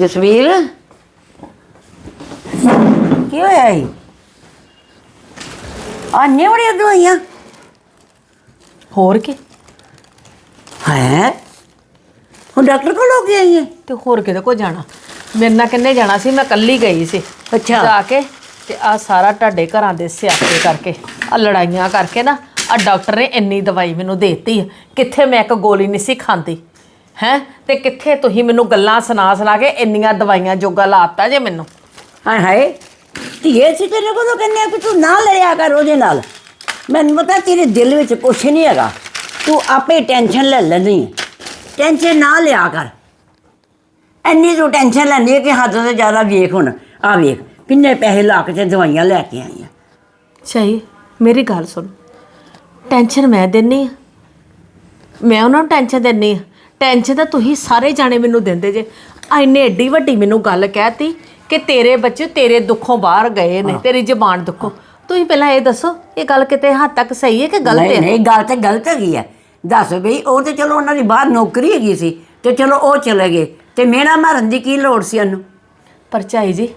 ਜਸਵੀਰ? ਕੀ ਹੋਇਆ ਈ? ਆਨੇ ਬੜੀਆਂ ਦਵਾਈਆਂ ਹੋਰ ਕੀ? ਹੈ? ਹੁਣ ਡਾਕਟਰ ਕੋਲ ਹੋ ਆਈ ਹੈ ਤੇ ਹੋਰ ਕਿਹਦੇ ਕੋ ਜਾਣਾ? ਮੇਰੇ ਨਾਲ ਕਿੰਨੇ ਜਾਣਾ ਸੀ? ਮੈਂ ਕੱਲੀ ਗਈ ਸੀ। ਅੱਛਾ। ਜਾ ਕੇ ਤੇ ਆ ਸਾਰਾ ਤੁਹਾਡੇ ਘਰਾਂ ਦੇ ਸਿਆਪੇ ਕਰਕੇ ਆ ਲੜਾਈਆਂ ਕਰਕੇ ਨਾ ਆ ਡਾਕਟਰ ਨੇ ਇੰਨੀ ਦਵਾਈ ਮੈਨੂੰ ਦੇਤੀ ਕਿੱਥੇ ਮੈਂ ਇੱਕ ਗੋਲੀ ਨਹੀਂ ਸੀ ਖਾਂਦੀ? ਹੈ? ਤੇ ਕਿੱਥੇ ਤੁਸੀਂ ਮੈਨੂੰ ਗੱਲਾਂ ਸੁਣਾ ਸੁਣਾ ਕੇ ਇੰਨੀਆਂ ਦਵਾਈਆਂ ਜੋਗਾ ਲਾਤਾ ਜੇ ਮੈਨੂੰ? ਹਾਏ ਹਾਏ ਧੀਏ ਸੀ ਤੇਰੇ ਕੋਲੋਂ ਕਹਿੰਦੇ ਆ ਕਿ ਤੂੰ ਨਾ ਲੜਿਆ ਕਰ ਉਹਦੇ ਨਾਲ। ਮੈਨੂੰ ਪਤਾ ਤੇਰੇ ਦਿਲ ਵਿੱਚ ਕੁਛ ਨਹੀਂ ਹੈਗਾ। ਤੂੰ ਆਪੇ ਟੈਨਸ਼ਨ ਲੈ ਲੈਂਦੀ ਹੈ ਟੈਨਸ਼ਨ ਨਾ ਲਿਆ ਕਰ। ਇੰਨੀ ਤੂੰ ਟੈਨਸ਼ਨ ਲੈਂਦੀ ਹੈ ਕਿ ਹੱਦ ਤੋਂ ਜ਼ਿਆਦਾ ਵੇਖ ਹੁਣ। ਆ ਵੇਖ ਕਿੰਨੇ ਪੈਸੇ ਲਾ ਕੇ ਤੇ ਦਵਾਈਆਂ ਲੈ ਕੇ ਆਈ ਆ। ਚਾਹੀ ਮੇਰੀ ਗੱਲ ਸੁਣ। ਟੈਨਸ਼ਨ ਮੈਂ ਦਿੰਨੀ ਆ। ਮੈਂ ਉਹਨਾਂ ਨੂੰ ਟੈਨਸ਼ਨ ਦਿੰਨੀ ਆ। ਟੈਨਸ਼ਨ ਤਾਂ ਤੁਸੀਂ ਸਾਰੇ ਜਾਣੇ ਮੈਨੂੰ ਦਿੰਦੇ ਜੇ। ਆ ਇੰਨੇ ਏਡੀ ਵੱਡੀ ਮੈਨੂੰ ਗੱਲ ਕਹਿਤੀ ਕਿ ਤੇਰੇ ਬੱਚੇ ਤੇਰੇ ਦੁੱਖੋਂ ਬਾਹਰ ਗਏ ਨੇ ਤੇਰੀ ਜ਼ਬਾਨ ਦੁੱਖੋਂ। ਤੁਸੀਂ ਪਹਿਲਾਂ ਇਹ ਦੱਸੋ ਇਹ ਗੱਲ ਕਿਤੇ ਹੱਦ ਤੱਕ ਸਹੀ ਹੈ ਕਿ ਗਲਤ ਨਹੀਂ ਹੈ? ਨਹੀਂ ਗੱਲ ਤੇ ਗਲਤ ਹੈਗੀ ਹੈ। ਦੱਸ ਬਈ ਉਹ ਤੇ ਚਲੋ ਉਹਨਾਂ ਦੀ ਬਾਹਰ ਨੌਕਰੀ ਹੈਗੀ ਸੀ ਤੇ ਚਲੋ ਉਹ ਚਲੇ ਗਏ ਤੇ ਮੇਰਾ ਮਾਰਨ ਦੀ ਕੀ ਲੋੜ ਸੀ ਉਹਨੂੰ? ਪਰ ਝਾਈ ਜੀ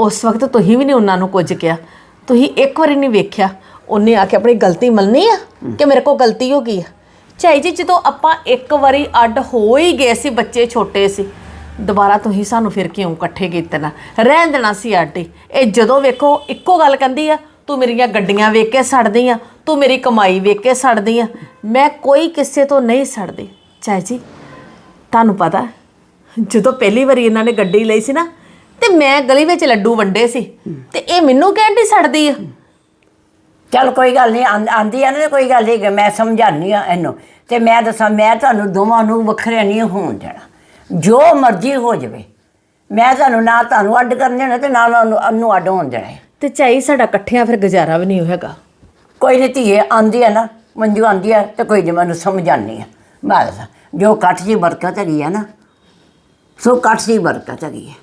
ਉਸ ਵਕਤ ਤੁਸੀਂ ਵੀ ਨਹੀਂ ਉਹਨਾਂ ਨੂੰ ਕੁਝ ਕਿਹਾ। ਤੁਸੀਂ ਇੱਕ ਵਾਰੀ ਨਹੀਂ ਵੇਖਿਆ। ਉਹਨੇ ਆ ਕੇ ਆਪਣੀ ਗਲਤੀ ਮੰਨਣੀ ਆ ਕਿ ਮੇਰੇ ਕੋਲ ਗਲਤੀ ਹੋ ਗਈ ਆ? ਝਾਈ ਜੀ, ਜਦੋਂ ਆਪਾਂ ਇੱਕ ਵਾਰੀ ਅੱਡ ਹੋ ਹੀ ਗਏ ਸੀ, ਬੱਚੇ ਛੋਟੇ ਸੀ, ਦੁਬਾਰਾ ਤੁਸੀਂ ਸਾਨੂੰ ਫਿਰ ਕਿਉਂ ਇਕੱਠੇ ਕੀਤੇ ਨਾ? ਰਹਿਣ ਦੇਣਾ ਸੀ ਅੱਡ ਹੀ। ਇਹ ਜਦੋਂ ਵੇਖੋ, ਇੱਕੋ ਗੱਲ ਕਹਿੰਦੀ ਆ, ਤੂੰ ਮੇਰੀਆਂ ਗੱਡੀਆਂ ਵੇਖ ਕੇ ਸੜਦੀ ਆ, ਤੂੰ ਮੇਰੀ ਕਮਾਈ ਵੇਖ ਕੇ ਸੜਦੀ ਆ। ਮੈਂ ਕੋਈ ਕਿਸੇ ਤੋਂ ਨਹੀਂ ਸੜਦੀ। ਝਾਈ ਜੀ, ਤੁਹਾਨੂੰ ਪਤਾ, ਜਦੋਂ ਪਹਿਲੀ ਵਾਰੀ ਇਹਨਾਂ ਨੇ ਗੱਡੀ ਲਈ ਸੀ ਨਾ, ਤੇ ਮੈਂ ਗਲੀ ਵਿੱਚ ਲੱਡੂ ਵੰਡੇ ਸੀ, ਤੇ ਇਹ ਮੈਨੂੰ ਕਹਿਣ ਦੀ ਸੜਦੀ ਆ। ਚੱਲ ਕੋਈ ਗੱਲ ਨਹੀਂ ਆਂ- ਆਂਦੀ ਆ ਨਾ ਤੇ ਕੋਈ ਗੱਲ ਨਹੀਂ ਮੈਂ ਸਮਝਾਨੀ ਆ ਇਹਨੂੰ। ਤੇ ਮੈਂ ਦੱਸਾਂ ਮੈਂ ਤੁਹਾਨੂੰ ਦੋਵਾਂ ਨੂੰ ਵੱਖਰੇ ਨਹੀਂ ਹੋਣ ਦੇਣਾ। ਜੋ ਮਰਜ਼ੀ ਹੋ ਜਾਵੇ। ਮੈਂ ਤੁਹਾਨੂੰ ਨਾ ਤੁਹਾਨੂੰ ਅੱਡ ਕਰਨ ਦੇਣਾ ਤੇ ਨਾ ਉਹਨੂੰ ਅੱਡ ਹੋਣ ਦੇਣਾ। ਤੇ ਚਾਈ ਸਾਡਾ ਇਕੱਠਿਆਂ ਫਿਰ ਗੁਜ਼ਾਰਾ ਵੀ ਨਹੀਂ ਹੋਏਗਾ। ਕੋਈ ਨਹੀਂ ਧੀਏ ਆਂਦੀ ਆ ਨਾ ਮੰਜੂ ਆਂਦੀ ਆ ਤੇ ਕੋਈ ਨਹੀਂ ਮੈਨੂੰ ਸਮਝਾਨੀ ਆ। ਬਸ ਜੋ ਕੱਠ ਦੀ ਬਰਕਤ ਹੈਗੀ ਆ ਨਾ ਸੋ ਕੱਠ ਦੀ ਬਰਕਤ ਹੈਗੀ ਹੈ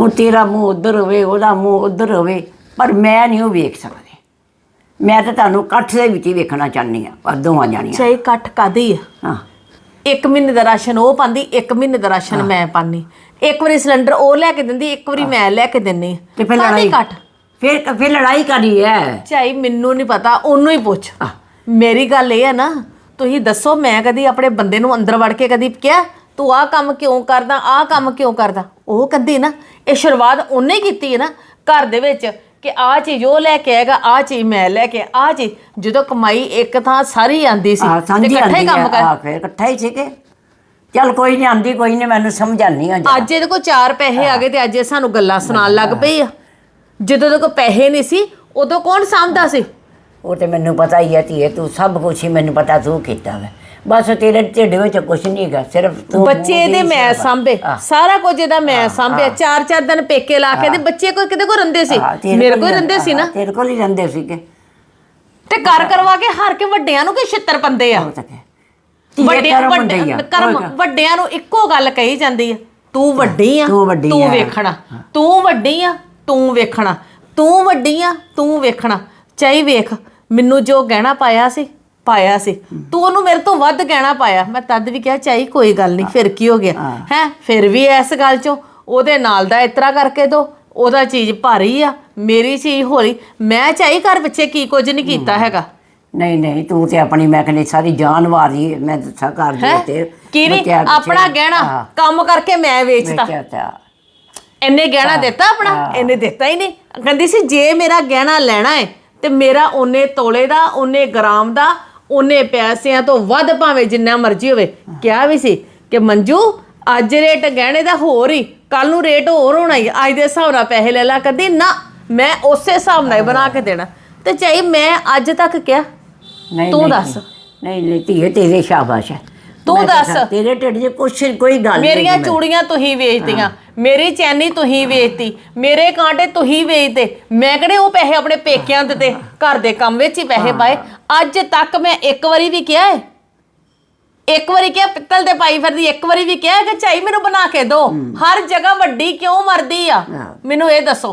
ਹੁਣ ਤੇਰਾ ਮੂੰਹ ਉਧਰ ਹੋਵੇ ਉਹਦਾ ਮੂੰਹ ਉਧਰ ਹੋਵੇ ਪਰ ਮੈਂ ਨਹੀਂ ਉਹ ਵੇਖ ਸਕਦੀ। ਮੈਂ ਤਾਂ ਤੁਹਾਨੂੰ ਕੱਠ ਦੇ ਵਿੱਚ ਹੀ ਵੇਖਣਾ ਚਾਹੁੰਦੀ ਆ ਪਰ ਦੋਵਾਂ ਜਾਣੀਆਂ। ਚਾਈ ਇਕੱਠ ਕਾਦੀ ਆ? ਹਾਂ। ਇੱਕ ਮਹੀਨੇ ਦਾ ਰਾਸ਼ਨ ਉਹ ਪਾਉਂਦੀ ਇੱਕ ਮਹੀਨੇ ਦਾ ਰਾਸ਼ਨ ਮੈਂ ਪਾਉਂਦੀ। ਇੱਕ ਵਾਰੀ ਸਿਲੰਡਰ ਉਹ ਲੈ ਕੇ ਦਿੰਦੀ ਇੱਕ ਵਾਰੀ ਮੈਂ ਲੈ ਕੇ ਦਿੰਨੀ ਤੇ ਫਿਰ ਲੜਾਈ ਇਕੱਠ? ਫਿਰ ਫਿਰ ਲੜਾਈ ਕਰੀ ਹੈ ਚਾਈ ਮੈਨੂੰ ਨਹੀਂ ਪਤਾ ਉਹਨੂੰ ਹੀ ਪੁੱਛ। ਮੇਰੀ ਗੱਲ ਇਹ ਹੈ ਨਾ ਤੁਸੀਂ ਦੱਸੋ ਮੈਂ ਕਦੀ ਆਪਣੇ ਬੰਦੇ ਨੂੰ ਅੰਦਰ ਵੜ ਕੇ ਕਦੀ ਕਿਹਾ ਤੂੰ ਆਹ ਕੰਮ ਕਿਉਂ ਕਰਦਾ ਆਹ ਕੰਮ ਕਿਉਂ ਕਰਦਾ? ਉਹ ਕਹਿੰਦੀ ਨਾ ਇਹ ਸ਼ੁਰੂਆਤ ਉਹਨੇ ਕੀਤੀ ਹੈ ਨਾ ਘਰ ਦੇ ਵਿੱਚ। ਕਿ ਆਹ ਚੀਜ਼ ਉਹ ਲੈ ਕੇ ਆਏਗਾ ਆਹ ਚੀਜ਼ ਮੈਂ ਲੈ ਕੇ ਆਹ ਚੀਜ਼। ਜਦੋਂ ਕਮਾਈ ਇੱਕ ਥਾਂ ਸਾਰੀ ਆਂਦੀ ਸੀ ਆ ਤੇ ਸਾਂਝੀ ਇਕੱਠੇ ਆਂਦੀ ਕੰਮ ਆ ਕਰ ਆ, ਫਿਰ ਇਕੱਠਾ ਹੀ ਸੀਗੇ। ਚੱਲ ਕੋਈ ਨਹੀਂ ਆਂਦੀ ਕੋਈ ਨਹੀਂ ਮੈਨੂੰ ਸਮਝਾਨੀ ਆ ਅੱਜ ਇਹਦੇ ਕੋਲ ਚਾਰ ਪੈਸੇ ਆ ਗਏ ਤੇ ਅੱਜ ਇਹ ਸਾਨੂੰ ਗੱਲਾਂ ਸੁਣਾਉਣ ਲੱਗ ਪਈ ਆ। ਜਦੋਂ ਇਹਦੇ ਕੋਲ ਪੈਸੇ ਨਹੀਂ ਸੀ ਉਦੋਂ ਕੌਣ ਸਾਂਭਦਾ ਸੀ? ਉਹ ਤੇ ਮੈਨੂੰ ਪਤਾ ਹੀ ਹੈ ਧੀਏ ਤੂੰ ਸਭ ਕੁਝ ਹੀ ਮੈਨੂੰ ਪਤਾ ਤੂੰ ਕੀਤਾ ਵਾ। ਬਸ ਤੇਰੇ ਢਿੱਡ ਵਿੱਚ ਕੁਝ ਨਹੀਂ ਹੈਗਾ ਸਿਰਫ ਤੂੰ ਬੱਚੇ ਇਹਦੇ ਮੈਂ ਸਾਂਭੇ ਸਾਰਾ ਕੁਝ ਇਹਦਾ ਮੈਂ ਸਾਂਭਿਆ ਚਾਰ ਚਾਰ ਦਿਨ ਪੇਕੇ ਲਾ ਕੇ ਤੇ ਬੱਚੇ ਕੋਈ ਕਿਤੇ ਕੋ ਰੰਦੇ ਸੀ? ਮੇਰੇ ਕੋਲ ਰੰਦੇ ਸੀ ਨਾ। ਤੇਰੇ ਕੋਲ ਹੀ ਰਹਿੰਦੇ ਸੀਗੇ। ਤੇ ਕਰ ਕਰਵਾ ਕੇ ਹਾਰ ਕੇ ਵੱਡਿਆਂ ਨੂੰ ਕਿ ਛਿੱਤਰ ਪੰਦੇ ਆ? ਵੱਡਿਆਂ ਕਰਮ। ਵੱਡਿਆਂ ਨੂੰ ਇੱਕੋ ਗੱਲ ਕਹੀ ਜਾਂਦੀ ਆ ਤੂੰ ਵੱਡੀ ਆ ਤੂੰ। ਵੇਖਣਾ ਤੂੰ ਵੱਡੀ ਆ ਤੂੰ ਵੇਖਣਾ ਤੂੰ ਵੱਡੀ ਆ ਤੂੰ ਵੇਖਣਾ। ਚਾਹੀ ਵੇਖ ਮੈਨੂੰ ਜੋ ਗਹਿਣਾ ਪਾਇਆ ਸੀ ਪਾਇਆ ਸੀ। ਤੂੰ ਉਹਨੂੰ ਮੇਰੇ ਤੋਂ ਵੱਧ ਗਹਿਣਾ ਪਾਇਆ। ਮੈਂ ਤਦ ਵੀ ਕਿਹਾ ਚਾਹੀ ਕੋਈ ਗੱਲ ਨਹੀਂ ਫਿਰ ਕੀ ਹੋ ਗਿਆ? ਹੈ। ਫਿਰ ਵੀ ਇਸ ਗੱਲ ਚੋਂ ਉਹਦੇ ਨਾਲ ਦਾ ਇਤਰਾ ਕਰਕੇ ਦੋ। ਉਹਦਾ ਚੀਜ਼ ਭਾਰੀ ਆ ਮੇਰੀ ਚੀਜ਼ ਹੋਰੀ। ਮੈਂ ਚਾਹੀ ਘਰ ਪਿੱਛੇ ਕੀ ਕੁਝ ਨਹੀਂ ਕੀਤਾ ਹੈਗਾ? ਨਹੀਂ ਨਹੀਂ ਤੂੰ ਤੇ ਆਪਣੀ ਮੈਂ ਕਹਿੰਦੀ ਸਾਰੀ ਜਾਨ ਵਾਰੀ ਮੈਂ ਦੱਸਾਂ ਘਰ ਦੀ ਤੇ ਕੀ ਨਹੀਂ ਆਪਣਾ ਗਹਿਣਾ ਕੰਮ ਕਰਕੇ ਮੈਂ ਵੇਚਤਾ। ਇਹਨੇ ਗਹਿਣਾ ਦਿੱਤਾ ਆਪਣਾ? ਇਹਨੇ ਦਿੱਤਾ ਹੀ ਨਹੀਂ ਕਹਿੰਦੀ ਸੀ ਜੇ ਮੇਰਾ ਗਹਿਣਾ ਲੈਣਾ ਹੈ ਤੇ ਮੇਰਾ ਉਹਨੇ ਤੋਲੇ ਦਾ ਉਹਨੇ ਗ੍ਰਾਮ ਦਾ ਉਹਨੇ ਪੈਸਿਆਂ ਤੋਂ ਵੱਧ ਭਾਵੇਂ ਜਿੰਨਾ ਮਰਜ਼ੀ ਹੋਵੇ। ਕਿਹਾ ਵੀ ਸੀ ਕਿ ਮੰਜੂ ਅੱਜ ਰੇਟ ਗਹਿਣੇ ਦਾ ਹੋਰ ਹੀ ਕੱਲ ਨੂੰ ਰੇਟ ਹੋਰ ਹੋਣਾ ਹੀ। ਅੱਜ ਦੇ ਹਿਸਾਬ ਨਾਲ ਪੈਸੇ ਲੈ ਲਾ ਕਦੀ ਨਾ ਮੈਂ ਉਸੇ ਹਿਸਾਬ ਨਾਲ ਹੀ ਬਣਾ ਕੇ ਦੇਣਾ। ਤੇ ਚਾਹੀ ਮੈਂ ਅੱਜ ਤੱਕ ਕਿਹਾ? ਨਹੀਂ ਤੂੰ ਨਹੀਂ, ਦੱਸ। ਨਹੀਂ ਨਹੀਂ ਧੀਏ ਤੇਰੇ ਸ਼ਾਬਾਸ਼ ਹੈ। ਤੂੰ ਮੈਂ ਤਾਂ ਦੱਸ। ਤੇਰੇ ਢਿੱਡ 'ਚ ਕੁਛ ਕੋਈ ਗੱਲ ਨਹੀਂ ਮੇਰੀਆਂ ਹੈਗੀ ਮੈਂ- ਚੂੜੀਆਂ ਤੁਸੀਂ ਵੇਚਤੀਆਂ। ਮੇਰੀ ਚੈਨੀ ਤੁਸੀਂ ਵੇਚਤੀ। ਮੇਰੇ ਕਾਂਟੇ ਤੁਸੀਂ ਵੇਚਤੇ। ਮੈਂ ਕਿਹੜੇ ਉਹ ਪੈਸੇ ਆਪਣੇ ਪੇਕਿਆਂ ਦੇ ਦਿੱਤੇ ਘਰ ਦੇ ਕੰਮ ਵਿੱਚ ਹੀ ਪੈਸੇ ਪਾਏ? ਅੱਜ ਤੱਕ ਮੈਂ ਇੱਕ ਵਾਰੀ ਵੀ ਕਿਹਾ ਹੈ? ਇੱਕ ਵਾਰੀ ਕਿਹਾ ਪਿੱਤਲ ਦੇ ਪਾਈ ਫਿਰਦੀ ਇੱਕ ਵਾਰੀ ਵੀ ਕਿਹਾ ਕਿ ਚਾਈ ਮੈਨੂੰ ਬਣਾ ਕੇ ਦਿਓ ਹਰ ਜਗ੍ਹਾ ਵੱਡੀ ਕਿਉਂ ਮਰਦੀ ਆ? ਹਾਂ। ਮੈਨੂੰ ਇਹ ਦੱਸੋ।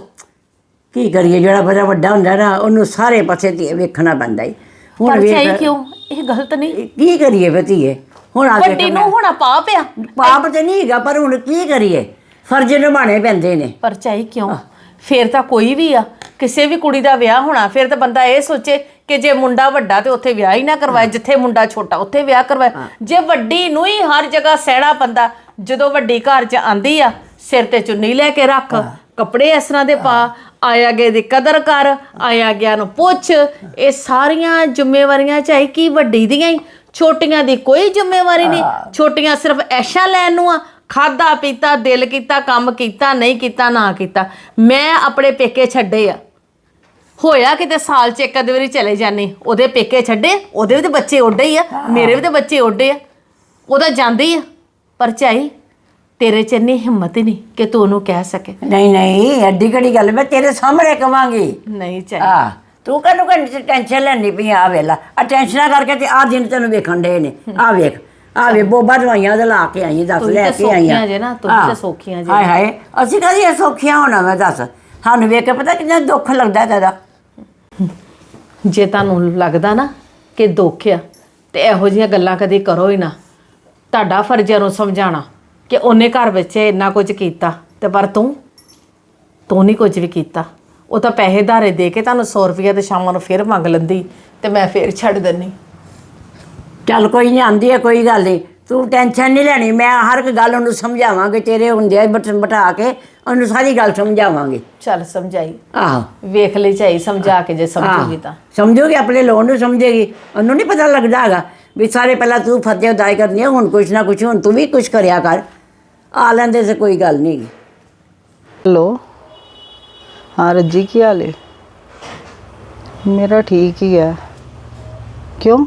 ਕੀ ਕਰੀਏ ਜਿਹੜਾ ਬੜਾ ਵੱਡਾ ਹੁੰਦਾ ਨਾ ਉਹਨੂੰ ਸਾਰੇ ਪਾਸੇ ਧੀਏ ਵੇਖਣਾ ਪੈਂਦਾ ਈ। ਹੁਣ ਪਰ ਚਾਈ ਕਿਉਂ? ਇਹ ਗਲਤ ਨਹੀਂ। ਕੀ ਕਰੀਏ ਧੀਏ? ਹੁਣ ਆ ਕੇ ਵੱਡੀ ਨੂੰ ਹੋਣਾ ਪਾਪ ਆ। ਪਾਪ ਤੇ ਨਹੀਂ ਹੈਗਾ ਪਰ ਹੁਣ ਕੀ ਕਰੀਏ? ਫਰਜ਼ ਨਿਭਾਣੇ ਪੈਂਦੇ ਨੇ। ਪਰ ਚਾਹੀ ਕਿਉਂ? ਫੇਰ ਤਾਂ ਕੋਈ ਵੀ ਆ। ਕਿਸੇ ਵੀ ਕੁੜੀ ਦਾ ਵਿਆਹ ਹੋਣਾ ਫਿਰ ਤਾਂ ਬੰਦਾ ਇਹ ਸੋਚੇ ਕਿ ਜੇ ਮੁੰਡਾ ਵੱਡਾ ਤੇ ਉੱਥੇ ਵਿਆਹ ਹੀ ਨਾ ਕਰਵਾਏ ਜਿੱਥੇ ਮੁੰਡਾ ਛੋਟਾ ਉੱਥੇ ਵਿਆਹ ਕਰਵਾਏ। ਜੇ ਵੱਡੀ ਨੂੰ ਹੀ ਹਰ ਜਗ੍ਹਾ ਸਹਿਣਾ ਪੰਦਾ ਜਦੋਂ ਵੱਡੀ ਘਰ 'ਚ ਆਂਦੀ ਆ ਸਿਰ ਤੇ ਚੁੰਨੀ ਲੈ ਕੇ ਰੱਖ ਕੱਪੜੇ ਇਸ ਤਰ੍ਹਾਂ ਦੇ ਪਾ ਆਇਆ ਗਏ ਦੀ ਕਦਰ ਕਰ ਆਇਆ ਗਿਆ ਨੂੰ ਪੁੱਛ ਇਹ ਸਾਰੀਆਂ ਜ਼ਿੰਮੇਵਾਰੀਆਂ ਚਾਹੀ ਕੀ ਵੱਡੀ ਦੀਆਂ ਹੀ ਛੋਟੀਆਂ ਦੀ ਕੋਈ ਜ਼ਿੰਮੇਵਾਰੀ ਨਹੀਂ। ਛੋਟੀਆਂ ਸਿਰਫ ਐਸ਼ਾ ਲੈਣ ਨੂੰ ਆ। ਖਾਦਾ ਪੀਤਾ ਦਿਲ ਕੀਤਾ ਕੰਮ ਕੀਤਾ ਨਹੀਂ ਕੀਤਾ ਨਾ ਕੀਤਾ। ਮੈਂ ਆਪਣੇ ਪੇਕੇ ਛੱਡੇ ਆ। ਹੋਇਆ ਕਿਤੇ ਸਾਲ ਚ ਇੱਕ ਅੱਧੀ ਵਾਰੀ ਚਲੇ ਜਾਂਦੇ। ਉਹਦੇ ਪੇਕੇ ਛੱਡੇ ਉਹਦੇ ਵੀ ਤੇ ਬੱਚੇ ਓਡੇ ਹੀ ਆ। ਮੇਰੇ ਵੀ ਤੇ ਬੱਚੇ ਓਡੇ ਆ। ਉਹਦਾ ਜਾਂਦੀ ਆ। ਪਰ ਚਾਈ ਤੇਰੇ ਚ ਇੰਨੀ ਹਿੰਮਤ ਹੀ ਨਹੀਂ ਕਿ ਤੂੰ ਉਹਨੂੰ ਕਹਿ ਸਕੇ। ਨਹੀਂ ਨਹੀਂ ਐਡੀ ਕਿਹੜੀ ਗੱਲ? ਮੈਂ ਤੇਰੇ ਸਾਹਮਣੇ ਕਵਾਂਗੀ। ਨਹੀਂ ਚਾਈ ਤੂੰ ਕਹਨੂੰ ਕਿ ਟੈਨਸ਼ਨ ਲੈਣੀ ਪਈ ਆ ਵੇਲਾ ਆ ਟੈਨਸ਼ਨਾਂ ਕਰਕੇ ਤੇ ਆ ਦਿਨ ਤੈਨੂੰ ਵੇਖਣ ਦੇ ਨੇ। ਆ ਵੇਖ ਆ ਵੇ ਬੋਬਾ ਦਵਾਈਆਂ ਦੇ ਲਾ ਕੇ ਆਈ ਦੱਸ ਲੈ ਕੇ ਆਈ ਸੌਖੀਆਂ ਜੇ ਨਾ, ਤੁਸੀਂ। ਤਾਂ ਸੌਖੀਆਂ ਜੇ। ਹਾਏ ਹਾਏ ਅਸੀਂ ਕਹਦੀ ਇਹ ਸੌਖੀਆਂ ਹੋਣਾ ਮੈਂ ਦੱਸ। ਸਾਨੂੰ ਵੇਖ ਕੇ ਪਤਾ ਕਿੰਨਾ ਦੁੱਖ ਲੱਗਦਾ ਤੇਰਾ। ਜੇ ਤੁਹਾਨੂੰ ਲੱਗਦਾ ਨਾ ਕਿ ਦੁੱਖ ਆ ਤੇ ਇਹੋ ਜਿਹੀਆਂ ਗੱਲਾਂ ਕਦੇ ਕਰੋ ਹੀ ਨਾ। ਤੁਹਾਡਾ ਫਰਜ਼ ਹੈ ਉਹਨੂੰ ਸਮਝਾਉਣਾ ਕਿ ਉਹਨੇ ਘਰ ਵਿੱਚ ਇੰਨਾ ਕੁਝ ਕੀਤਾ ਤੇ ਪਰ ਤੂੰ ਤੂੰ ਨਹੀਂ ਕੁਝ ਵੀ ਕੀਤਾ। ਉਹ ਤਾਂ ਪੈਸੇ ਧਾਰੇ ਦੇ ਕੇ ਤੁਹਾਨੂੰ 100 ਰੁਪਏ ਤੇ ਸ਼ਾਮਾਂ ਨੂੰ ਫਿਰ ਮੰਗ ਲੈਂਦੀ ਤੇ ਮੈਂ ਫਿਰ ਛੱਡ ਦਿੰਨੀ। ਚੱਲ ਕੋਈ ਨਹੀਂ ਆਂਦੀ ਹੈ ਕੋਈ ਗੱਲ ਨਹੀਂ ਤੂੰ ਟੈਨਸ਼ਨ ਨਹੀਂ ਲੈਣੀ ਮੈਂ ਹਰ ਇੱਕ ਗੱਲ ਉਹਨੂੰ ਸਮਝਾਵਾਂਗੇ ਤੇਰੇ ਹੁੰਦਿਆਂ ਬਟ ਬਿਠਾ ਕੇ ਉਹਨੂੰ ਸਾਰੀ ਗੱਲ ਸਮਝਾਵਾਂਗੇ। ਚੱਲ ਸਮਝਾਈ। ਆਹੋ। ਵੇਖ ਲਈ ਚਾਹੀ ਸਮਝਾ ਕੇ ਜੇ ਸਮਝੂਗੀ ਤਾਂ। ਸਮਝੋਗੇ ਆਪਣੇ ਲੋਨ ਨੂੰ ਸਮਝੇਗੀ। ਉਹਨੂੰ ਨਹੀਂ ਪਤਾ ਲੱਗਦਾ ਹੈਗਾ ਵੀ ਸਾਰੇ ਪਹਿਲਾਂ ਤੂੰ ਫਤਿਹ ਉਦਾਈ ਕਰਨੀ ਹੈ ਹੁਣ ਕੁਛ ਨਾ ਕੁਛ ਹੁਣ ਤੂੰ ਵੀ ਕੁਛ ਕਰਿਆ ਕਰ। ਆ ਲੈਂਦੇ ਸੇ ਕੋਈ ਗੱਲ ਨਹੀਂ ਹੈਲੋ। ਹਾਂ, ਰੱਜੀ ਕੀ ਹਾਲ ਏ? ਮੇਰਾ ਠੀਕ ਹੀ ਹੈ। ਕਿਉਂ?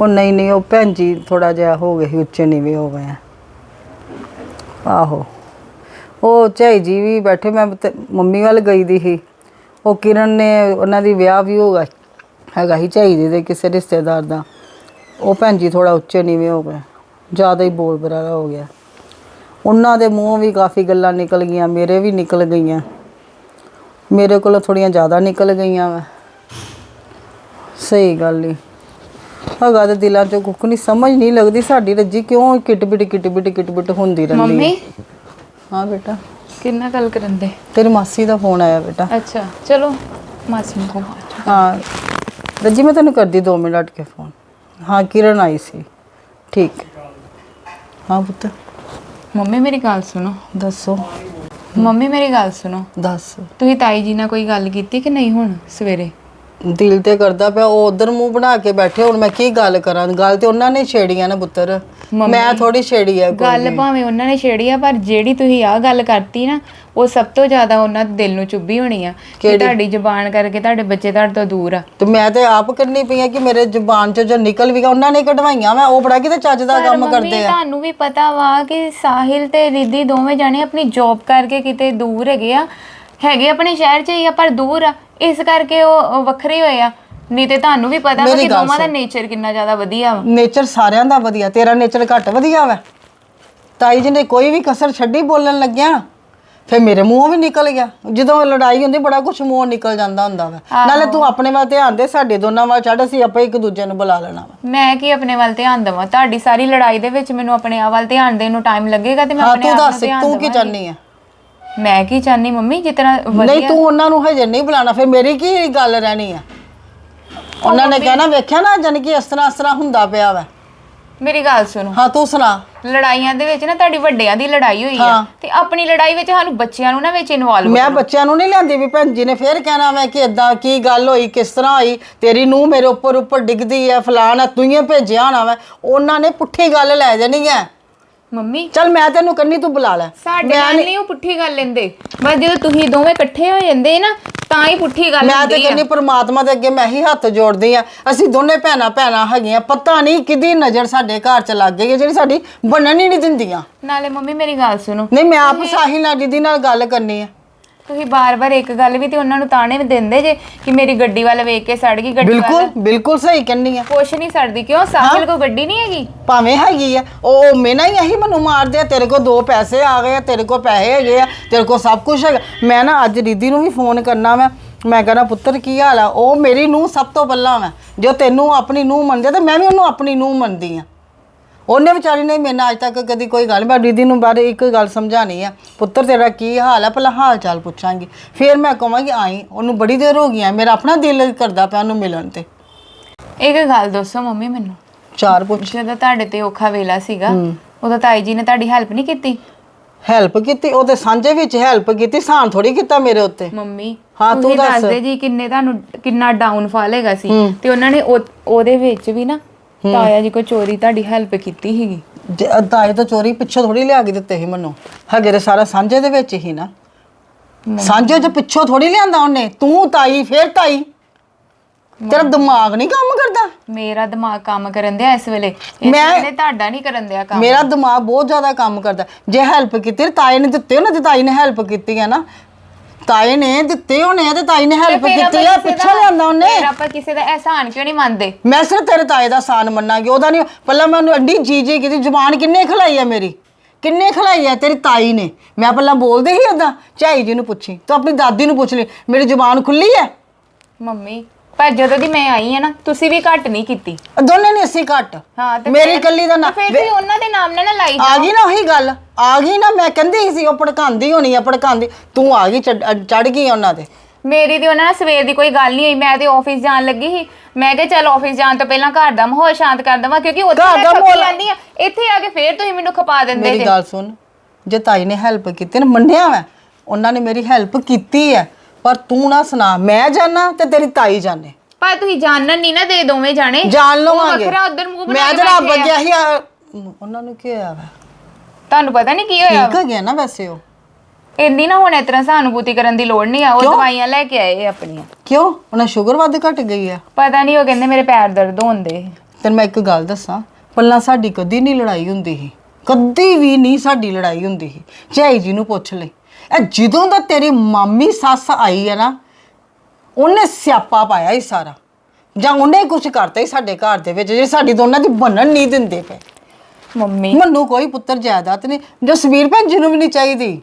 ਉਹ ਨਹੀਂ ਨਹੀਂ, ਉਹ ਭੈਣ ਜੀ ਥੋੜਾ ਜਿਹਾ ਹੋ ਗਏ ਸੀ, ਉੱਚੇ ਨੀਵੇਂ ਹੋ ਗਏ ਆ। ਆਹੋ। ਉਹ ਝਾਈ ਜੀ ਵੀ ਬੈਠੇ, ਮੈਂ ਤੇ ਮੰਮੀ ਵੱਲ ਗਈ ਦੀ ਸੀ। ਉਹ ਕਿਰਨ ਨੇ ਉਹਨਾਂ ਦੀ ਵਿਆਹ ਵੀ ਹੋ ਗਿਆ, ਹੈਗਾ ਹੀ ਝਾਈ ਦੀ ਦੇ ਕਿਸੇ ਰਿਸ਼ਤੇਦਾਰ ਦਾ। ਉਹ ਭੈਣ ਜੀ ਥੋੜਾ ਉੱਚੇ ਨੀਵੇਂ ਹੋ ਗਏ, ਜ਼ਿਆਦਾ ਹੀ ਬੋਲ ਬਰਾਲਾ ਹੋ ਗਿਆ। ਉਹਨਾਂ ਦੇ ਮੂੰਹੋਂ ਵੀ ਕਾਫੀ ਗੱਲਾਂ ਨਿਕਲ ਗਈਆਂ ਮੇਰੇ ਵੀ ਨਿਕਲ ਗਈਆਂ। ਮੇਰੇ ਕੋਲੋਂ ਥੋੜੀਆਂ ਜ਼ਿਆਦਾ ਨਿਕਲ ਗਈਆਂ ਵਾ। ਸਹੀ ਗੱਲ ਹੀ ਹੈਗਾ ਤੇ ਦਿਲਾਂ 'ਚੋਂ ਕੁੱਖ ਨਹੀਂ ਸਮਝ ਨਹੀਂ ਲੱਗਦੀ ਸਾਡੀ ਰੱਜੀ ਕਿਉਂ ਕਿਟਬਿਟ ਕਿਟਬਿਟ ਕਿਟਬਿਟ ਹੁੰਦੀ ਰਹਿੰਦੀ ਮੰਮੀ? ਹੈ ਬੇਟਾ। ਕਿੰਨਾ ਗੱਲ ਕਰਨ ਦੇ? ਤੇਰੀ ਮਾਸੀ ਦਾ ਫੋਨ ਆਇਆ ਬੇਟਾ। ਅੱਛਾ ਚਲੋ ਮਾਸੀ ਨੂੰ ਕਹੋ। ਹਾਂ। ਰੱਜੀ ਮੈਂ ਤੈਨੂੰ ਕਰਦੀ 2 ਮਿੰਟ ਅਟ ਕੇ ਫੋਨ। ਹਾਂ ਕਿਰਨ ਆਈ ਸੀ। ਠੀਕ। ਹੈ। ਹਾਂ ਪੁੱਤ। ਮੰਮੀ ਮੇਰੀ ਗੱਲ ਸੁਣੋ ਦੱਸੋ। ਮੰਮੀ ਮੇਰੀ ਗੱਲ ਸੁਣੋ। ਦੱਸ। ਤੁਸੀਂ ਤਾਈ ਜੀ ਨਾਲ ਕੋਈ ਗੱਲ ਕੀਤੀ ਕਿ ਨਹੀਂ ਹੁਣ ਸਵੇਰੇ? ਦਿਲ ਤੇ ਕਰਦਾ ਪਿਆ ਉਹ ਉਧਰ ਮੂੰਹ ਬਣਾ ਕੇ ਬੈਠੇ ਹੁਣ ਮੈਂ ਕੀ ਗੱਲ ਕਰਾਂ? ਗੱਲ ਤੇ ਉਹਨਾਂ ਨੇ ਛੇੜੀਆਂ ਨਾ ਪੁੱਤਰ। ਮੈਂ ਥੋੜੀ ਛੇੜੀ ਕੋਈ ਗੱਲ ਭਾਵੇਂ ਉਹਨਾਂ ਨੇ ਛੇੜੀ ਆ ਪਰ ਜਿਹੜੀ ਤੁਸੀਂ ਆਹ ਗੱਲ ਕਰਤੀ ਨਾ ਉਹ ਸਭ ਤੋਂ ਜ਼ਿਆਦਾ ਉਹਨਾਂ ਦੇ ਦਿਲ ਨੂੰ ਚੁੱਭੀ ਹੋਣੀ ਆ ਕਿ ਤੁਹਾਡੀ ਜ਼ੁਬਾਨ ਕਰਕੇ ਤੁਹਾਡੇ ਬੱਚੇ ਤੁਹਾਡੇ ਤੋਂ ਦੂਰ ਆ। ਤੇ ਮੈਂ ਤੇ ਆਪ ਕਰਨੀ ਪਈ ਆ ਕਿ ਮੇਰੇ ਜ਼ੁਬਾਨ ਚੋਂ ਜੋ ਨਿਕਲ ਵੀ ਗਿਆ ਉਹਨਾਂ ਨੇ ਕਢਵਾਈਆਂ ਮੈਂ ਉਹ ਬੜਾ ਕਿਤੇ ਚੱਜ ਦਾ ਪਰ ਕੰਮ ਮੰਮੀ ਕਰਦੇ ਆ। ਤੁਹਾਨੂੰ ਵੀ ਪਤਾ ਵਾ ਕਿ ਸਾਹਿਲ ਤੇ ਦੀਦੀ ਦੋਵੇਂ ਜਾਣੇ ਆਪਣੀ ਜੌਬ ਕਰਕੇ ਕਿਤੇ ਦੂਰ ਹੈਗੇ ਆ ਹੈਗੇ ਆਪਣੇ ਸ਼ਹਿਰ 'ਚ ਹੀ ਆ ਪਰ ਦੂਰ ਆ। ਇਸ ਕਰਕੇ ਉਹ ਉਹ ਵੱਖਰੇ ਹੋਏ ਆ। ਨਹੀਂ ਤੇ ਤੁਹਾਨੂੰ ਵੀ ਪਤਾ ਵਾ ਮੇਰੀ ਕਿ ਗੱਲ ਦੋਵਾਂ ਦਾ ਨੇਚਰ ਕਿੰਨਾ ਜ਼ਿਆਦਾ ਵਧੀਆ ਵਾ। ਨੇਚਰ ਸਾਰਿਆਂ ਦਾ ਵਧੀਆ ਤੇਰਾ ਨੇਚਰ ਘੱਟ ਵਧੀਆ ਵਾ। ਤਾਈ ਜੀ ਨੇ ਕੋਈ ਵੀ ਕਸਰ ਛੱਡੀ ਬੋਲਣ ਲੱਗਿਆ ਫਿਰ ਮੇਰੇ ਮੂੰਹੋਂ ਵੀ ਨਿਕਲ ਗਿਆ। ਜਦੋਂ ਲੜਾਈ ਹੁੰਦੀ ਬੜਾ ਕੁਝ ਮੂੰਹੋਂ ਨਿਕਲ ਜਾਂਦਾ ਹੁੰਦਾ ਵਾ। ਨਾਲੇ ਤੂੰ ਆਪਣੇ ਵੱਲ ਧਿਆਨ ਦੇ ਸਾਡੇ ਦੋਨਾਂ ਵੱਲ ਛੱਡ ਅਸੀਂ ਆਪੇ ਇੱਕ ਦੂਜੇ ਨੂੰ ਬੁਲਾ ਲੈਣਾ ਵਾ। ਮੈਂ ਕੀ ਆਪਣੇ ਵੱਲ ਧਿਆਨ ਦੇਵਾਂ? ਤੁਹਾਡੀ ਸਾਰੀ ਲੜਾਈ ਦੇ ਵਿੱਚ ਮੈਨੂੰ ਆਪਣੇ ਆਪ ਵੱਲ ਧਿਆਨ ਦੇਣ ਨੂੰ ਟਾਈਮ ਲੱਗੇਗਾ ਤੇ ਮੈਂ ਹਾਂ ਆਪਣੇ ਤੂੰ ਆਪ ਨੂੰ ਦੱਸ ਧਿਆਨ ਤੂੰ ਕੀ ਦੇਵਾਂਗੀ। ਚਾਹਨੀ ਆ? ਮੈਂ ਕੀ ਚਾਹਨੀ ਮੰਮੀ ਜਿਤਨਾ ਨਹੀਂ ਤੂੰ ਉਹਨਾਂ ਨੂੰ ਹਜੇ ਨਹੀਂ ਬੁਲਾਣਾ ਫਿਰ ਮੇਰੀ ਕੀ ਗੱਲ ਰਹਿਣੀ ਆ? ਉਹਨਾਂ ਨੇ ਕਹਿਣਾ ਵੇਖਿਆ ਨਾ ਜਾਨ ਕਿ ਇਸ ਤਰ੍ਹਾਂ ਇਸ ਤਰ੍ਹਾਂ ਹੁੰਦਾ ਪਿਆ ਵਾ। ਮੇਰੀ ਗੱਲ ਸੁਣੋ। ਹਾਂ ਤੂੰ ਸੁਣਾ। ਲੜਾਈਆਂ ਦੇ ਵਿੱਚ ਨਾ ਤੁਹਾਡੀ ਵੱਡਿਆਂ ਦੀ ਲੜਾਈ ਹੋਈ ਆ ਹਾਂ। ਤੇ ਆਪਣੀ ਲੜਾਈ ਵਿੱਚ ਸਾਨੂੰ ਬੱਚਿਆਂ ਨੂੰ ਨਾ ਵਿੱਚ ਇਨਵੋਲਵ ਮੈਂ ਬੱਚਿਆਂ ਨੂੰ ਨਹੀਂ ਲਿਆਂਦੀ ਵੀ ਭੈਣ ਜੀ ਨੇ ਫੇਰ ਕਹਿਣਾ ਮੈਂ ਕਿ ਇਦਾਂ ਕੀ ਗੱਲ ਹੋਈ ਕਿਸ ਤਰ੍ਹਾਂ ਹੋਈ ਤੇਰੀ ਨੂੰ ਮੇਰੇ ਉੱਪਰ ਉੱਪਰ ਡਿੱਗਦੀ ਐ ਫਲਾਣ ਐ ਤੂੰ ਹੀ ਭੇਜਿਆ ਹੋਣਾ ਵਾ। ਉਹਨਾਂ ਨੇ ਪੁੱਠੀ ਗੱਲ ਲੈ ਜਾਣੀ ਐ ਮੰਮੀ। ਚੱਲ ਮੈਂ ਤੈਨੂੰ ਕੰਨੀ ਤੂੰ ਬੁਲਾ ਲੈ। ਸਾਡੇ ਨਾਲ ਨਹੀਂ ਉਹ ਪੁੱਠੀ ਗੱਲ ਲੈਂਦੇ। ਬਸ ਜਦੋਂ ਤੁਸੀਂ ਦੋਵੇਂ ਇਕੱਠੇ ਹੋ ਜਾਂਦੇ ਨਾ ਤਾਂ ਹੀ ਪੁੱਠੀ ਗੱਲ ਮੈਂ ਤੇ ਹੁੰਦੀ ਆ। ਕਹਿੰਦੀ ਪ੍ਰਮਾਤਮਾ ਦੇ ਅੱਗੇ ਮੈਂ ਹੀ ਹੱਥ ਜੋੜਦੀ ਆ। ਅਸੀਂ ਦੋਨੇ ਭੈਣਾਂ ਭੈਣਾਂ ਹੈਗੀਆਂ ਪਤਾ ਨਹੀਂ ਕਿਦੀ ਨਜ਼ਰ ਸਾਡੇ ਘਰ ਚ ਲੱਗ ਗਈ ਹੈ ਜਿਹੜੀ ਸਾਡੀ ਬਣਨ ਹੀ ਨਹੀਂ ਦਿੰਦੀਆਂ। ਨਾਲੇ ਮੰਮੀ ਮੇਰੀ ਗੱਲ ਸੁਣੋ। ਨਹੀਂ ਮੈਂ ਆਪ ਸਾਹਿਲ ਨਾਲ ਦੀਦੀ ਨਾਲ ਗੱਲ ਕਰਨੀ ਆ। ਤੁਸੀਂ ਬਾਰ-ਬਾਰ ਇੱਕ ਗੱਲ ਵੀ ਤੇ ਉਹਨਾਂ ਨੂੰ ਤਾਣੇ ਵੀ ਦਿੰਦੇ ਜੇ ਕਿ ਮੇਰੀ ਗੱਡੀ ਵੱਲ ਵੇਖ ਕੇ ਸੜ ਗਈ ਗੱਡੀ ਬਿਲਕੁਲ ਵੱਲ। ਬਿਲਕੁਲ ਸਹੀ ਕਹਿੰਨੀ ਆ। ਕੁਛ ਨਹੀਂ ਸੜਦੀ ਕਿਉਂ? ਸਾਹਿਲ ਕੋ ਗੱਡੀ ਨਹੀਂ ਹੈਗੀ? ਭਾਵੇਂ ਹੈਗੀ ਆ। ਉਹ ਮੇਨਾ ਹੀ ਇਹੀ ਮੈਨੂੰ ਮਾਰਦੇ ਆ ਤੇਰੇ ਕੋਲ ਦੋ ਪੈਸੇ ਆ ਗਏ ਆ ਤੇਰੇ ਕੋਲ ਪੈਸੇ ਹੈਗੇ ਆ ਤੇਰੇ ਕੋਲ ਸਭ ਕੁਝ ਹੈਗਾ। ਮੈਂ ਨਾ ਅੱਜ ਰਿੱਧੀ ਨੂੰ ਵੀ ਫੋਨ ਕਰਨਾ ਮੈਂ ਮੈਂ ਕਹਿੰਦਾ ਪੁੱਤਰ ਕੀ ਹਾਲ ਆ? ਉਹ ਮੇਰੀ ਨੂੰਹ ਸਭ ਤੋਂ ਪਹਿਲਾਂ ਵਾ। ਜੋ ਤੈਨੂੰ ਆਪਣੀ ਨੂੰਹ ਮੰਨਦੇ ਤੇ ਮੈਂ ਵੀ ਉਹਨੂੰ ਆਪਣੀ ਨੂੰਹ ਮੰਨਦੀ ਆ। ਉਹਨੇ ਵਿਚਾਰੀ ਨੇ ਮੇਰੇ ਨਾਲ ਅੱਜ ਤੱਕ ਕਦੀ ਕੋਈ ਗੱਲ ਮੈਂ ਦੀਦੀ ਨੂੰ ਬਾਰੇ ਇੱਕ ਗੱਲ ਸਮਝਾਣੀ ਆ। ਪੁੱਤਰ ਤੇਰਾ ਕੀ ਹਾਲ ਆ? ਪਹਿਲਾਂ ਹਾਲ ਚਾਲ ਪੁੱਛਾਂਗੀ। ਫਿਰ ਮੈਂ ਕਹਾਂਗੀ ਆਈ ਉਹਨੂੰ ਬੜੀ ਦੇਰ ਹੋ ਗਈ ਆ ਮੇਰਾ ਆਪਣਾ ਦਿਲ ਕਰਦਾ ਪਿਆ ਉਹਨੂੰ ਮਿਲਣ ਤੇ। ਇੱਕ ਗੱਲ ਦੱਸੋ ਮੰਮੀ ਮੈਨੂੰ। ਚਾਰ ਪੁੱਛ। ਜਦੋਂ ਤੁਹਾਡੇ ਤੇ ਔਖਾ ਵੇਲਾ ਸੀਗਾ ਉਦੋਂ ਤਾਈ ਜੀ ਨੇ ਤੁਹਾਡੀ ਹੈਲਪ ਨਹੀਂ ਕੀਤੀ? ਹੈਲਪ ਕੀਤੀ ਉਹ ਤੇ ਸਾਂਝੇ ਵਿੱਚ ਹੈਲਪ ਕੀਤੀ ਸਾਨ ਥੋੜੀ ਕੀਤਾ ਮੇਰੇ ਉੱਤੇ। ਮੰਮੀ ਹਾਂ, ਤੂੰ ਦੱਸ। ਦੱਸਦੇ ਜੀ ਕਿੰਨੇ ਤੁਹਾਨੂੰ ਕਿੰਨਾ ਡਾਊਨਫਾਲ ਹੈਗਾ ਸੀ। ਤੇ ਉਹਨਾਂ ਨੇ ਉਹ- ਉਹਦੇ ਵਿੱਚ ਵੀ ਨਾ ਤਾਇਆ ਜੀ ਕੋ ਚੋਰੀ ਤੁਹਾਡੀ ਹੈਲਪ ਕੀਤੀ ਸੀਗੀ? ਜੇ ਅਦਾਏ ਤਾਂ ਚੋਰੀ ਪਿੱਛੋਂ ਥੋੜੀ ਲਿਆ ਕੇ ਦਿੱਤੇ ਸੀ ਮੈਨੂੰ। ਹਗੇ ਤੇ ਸਾਰਾ ਸਾਂਝੇ ਦੇ ਵਿੱਚ ਹੀ ਨਾ। ਸਾਂਝੇ ਚ ਪਿੱਛੋਂ ਥੋੜੀ ਲਿਆਂਦਾ ਉਹਨੇ। ਤੂੰ ਤਾਈ ਫੇਰ ਤਾਈ। ਤੇਰਾ ਦਿਮਾਗ ਨਹੀਂ ਕੰਮ ਕਰਦਾ। ਮੇਰਾ ਦਿਮਾਗ ਕੰਮ ਕਰਨ ਦਿਆ ਇਸ ਵੇਲੇ। ਇਸ ਮੈਂ- ਵੇਲੇ ਤੁਹਾਡਾ ਨਹੀਂ ਕਰਨ ਦਿਆ ਕੰਮ। ਮੇਰਾ ਦਿਮਾਗ ਬਹੁਤ ਜ਼ਿਆਦਾ ਕੰਮ ਕਰਦਾ। ਜੇ ਹੈਲਪ ਕੀਤੀ ਤਾਏ ਨੇ ਦਿੱਤੇ ਉਹਨਾਂ ਦੀ ਤਾਈ ਨੇ ਹੈਲਪ ਕੀਤੀ ਹੈ ਨਾ। ਤਾਏ ਨੇ ਦਿੱਤੇ ਹੋਣੇ ਆ ਤੇ ਤਾਈ ਨੇ ਹੈਲਪ ਫਿਰ ਆਪਾਂ ਕੀਤੀ ਆ ਕਿਸੇ ਪਿੱਛੇ ਦਾ- ਲਿਆਂਦਾ ਉਹਨੇ। ਫਿਰ ਆਪਾਂ ਕਿਸੇ ਦਾ ਅਹਿਸਾਨ ਕਿਉਂ ਨਹੀਂ ਮੰਨਦੇ? ਮੈਂ ਸਿਰ ਤੇਰੇ ਤਾਏ ਦਾ ਸਾਨ ਮੰਨਾਂਗੀ ਉਹਦਾ ਨਹੀਂ ਪਹਿਲਾਂ ਮੈਂ ਉਹਨੂੰ ਅੱਡੀ ਜੀ ਜੀ ਕੀਤੀ ਜ਼ੁਬਾਨ ਕਿੰਨੇ ਖਲਾਈ ਆ ਮੇਰੀ? ਕਿੰਨੇ ਖਲਾਈ ਆ ਤੇਰੀ ਤਾਈ ਨੇ? ਮੈਂ ਪਹਿਲਾਂ ਬੋਲਦੇ ਹੀ ਓਦਾਂ ਝਾਈ ਜੀ ਨੂੰ ਪੁੱਛੀ ਤੂੰ ਆਪਣੀ ਦਾਦੀ ਨੂੰ ਪੁੱਛ ਲਈ ਮੇਰੀ ਜ਼ੁਬਾਨ ਖੁੱਲੀ ਹੈ? ਮੰਮੀ ਪਰ ਜਦੋਂ ਦੀ ਮੈਂ ਆਈ ਹਾਂ ਨਾ ਤੁਸੀਂ ਵੀ ਘੱਟ ਨਹੀਂ ਕੀਤੀ। ਦੋਨੇ ਨੇ ਅਸੀਂ ਘੱਟ। ਹਾਂ ਤੇ ਮੇਰੀ ਫਿਰ- ਕੱਲੀ ਦਾ ਨਾ ਤੇ ਫਿਰ ਤੁਸੀਂ ਉਹਨਾਂ ਦੇ ਨਾਮ ਨਾਲ ਨਾ ਲਾਈ ਆ ਗਈ ਨਾ ਉਹੀ ਗੱਲ। ਆ ਗਈ ਨਾ ਮੈਂ ਕਹਿੰਦੀ ਸੀ ਉਹ ਭੜਕਾਉਂਦੀ ਹੋਣੀ ਆ ਭੜਕਾਉਂਦੀ। ਤੂੰ ਆ ਗਈ ਚੜ ਗਈ ਉਹਨਾਂ ਦੇ। ਮੇਰੀ ਤੇ ਉਹਨਾਂ ਨਾਲ ਸਵੇਰ ਦੀ ਕੋਈ ਗੱਲ ਨਹੀਂ ਹੋਈ ਮੈਂ ਤੇ ਆਫਿਸ ਜਾਣ ਲੱਗੀ ਸੀ। ਮੈਂ ਕਿਹਾ ਚੱਲ ਆਫਿਸ ਜਾਣ ਤੋਂ ਪਹਿਲਾਂ ਘਰ ਦਾ ਮਾਹੌਲ ਸ਼ਾਂਤ ਕਰ ਦਵਾਂ ਕਿਉਂਕਿ ਉੱਥੇ ਘਰ ਮੈਂ ਦਾ ਖਪੀ ਮਾਹੌਲ- ਜਾਂਦੀ ਆ। ਇੱਥੇ ਆ ਕੇ ਫੇਰ ਤੁਸੀਂ ਮੈਨੂੰ ਖਪਾ ਦਿੰਦੇ ਮੇਰੀ ਜੇ। ਗੱਲ ਸੁਣ ਜੇ ਤਾਈ ਨੇ ਹੈਲਪ ਕੀਤੀ ਨਾ ਮੰਨਿਆ ਮੈਂ ਉਹਨਾਂ ਨੇ ਮੇਰੀ ਹੈਲਪ ਕੀਤੀ ਹੈ ਪਰ ਤੂੰ ਨਾ ਸੁਣਾ ਮੈਂ ਜਾਣਾ ਤੇ ਤੇਰੀ ਤਾਈ ਜਾਣੇ ਪਰ ਤੁਸੀਂ ਜਾਣਨ ਨਹੀਂ ਨਾ ਦੇ ਦੋਵੇਂ ਜਾਣੇ। ਜਾਣ ਲਵਾਂਗੇ। ਵੱਖਰਾ ਉਧਰ ਮੂੰਹ ਬਣਾ ਮੈਂ ਕੇ ਤੇ ਰੱਬ ਬੈਠੇ ਆ। ਅੱਗੇ ਹੀ ਆ- ਉਹਨਾਂ ਨੂੰ ਕੀ ਹੋਇਆ ਵਾ? ਤੁਹਾਨੂੰ ਪਤਾ ਨਹੀਂ ਕੀ ਹੋਇਆ ਠੀਕ ਹੋ ਗਿਆ ਨਾ ਵੈਸੇ ਉਹ। ਇੰਨੀ ਨਾ ਹੁਣ ਇਸ ਤਰ੍ਹਾਂ ਸਹਾਨੁਭੂਤੀ ਕਰਨ ਦੀ ਲੋੜ ਨਹੀਂ ਆ ਉਹ ਦਵਾਈਆਂ ਲੈ ਕੇ ਆਏ ਆਪਣੀਆਂ। ਕਿਉਂ? ਉਹਨਾਂ ਸ਼ੂਗਰ ਵੱਧ ਘਟ ਗਈ ਆ। ਪਤਾ ਨਹੀਂ ਉਹ ਕਹਿੰਦੇ ਮੇਰੇ ਪੈਰ ਦਰਦ ਹੁੰਦੇ ਤੈਨੂੰ ਮੈਂ ਇੱਕ ਗੱਲ ਦੱਸਾਂ ਪੱਲਾ ਸਾਡੀ ਕਦੀ ਨਹੀਂ ਲੜਾਈ ਹੁੰਦੀ ਸੀ। ਕਦੀ ਵੀ ਨਹੀਂ ਸਾਡੀ ਲੜਾਈ ਹੁੰਦੀ ਸੀ। ਝਾਈ ਜੀ ਨੂੰ ਪੁੱਛ ਲੈ। ਇਹ ਜਦੋਂ ਦਾ ਤੇਰੀ ਮਾਮੀ ਸੱਸ ਆਈ ਹੈ ਨਾ ਉਹਨੇ ਸਿਆਪਾ ਪਾਇਆ ਹੀ ਸਾਰਾ। ਜਾਂ ਉਹਨੇ ਕੁਝ ਕਰਤਾ ਹੀ ਸਾਡੇ ਘਰ ਦੇ ਵਿੱਚ ਜੇ ਸਾਡੀ ਦੋਨਾਂ ਦੀ ਬਣਨ ਨਹੀਂ ਦਿੰਦੇ ਪਏ। ਮੰਮੀ। ਮੈਨੂੰ ਕੋਈ ਪੁੱਤਰ ਜਾਇਦਾਦ ਨਹੀਂ ਜਸਵੀਰ ਭੈਣ ਜੀ ਨੂੰ ਵੀ ਨਹੀਂ ਚਾਹੀਦੀ।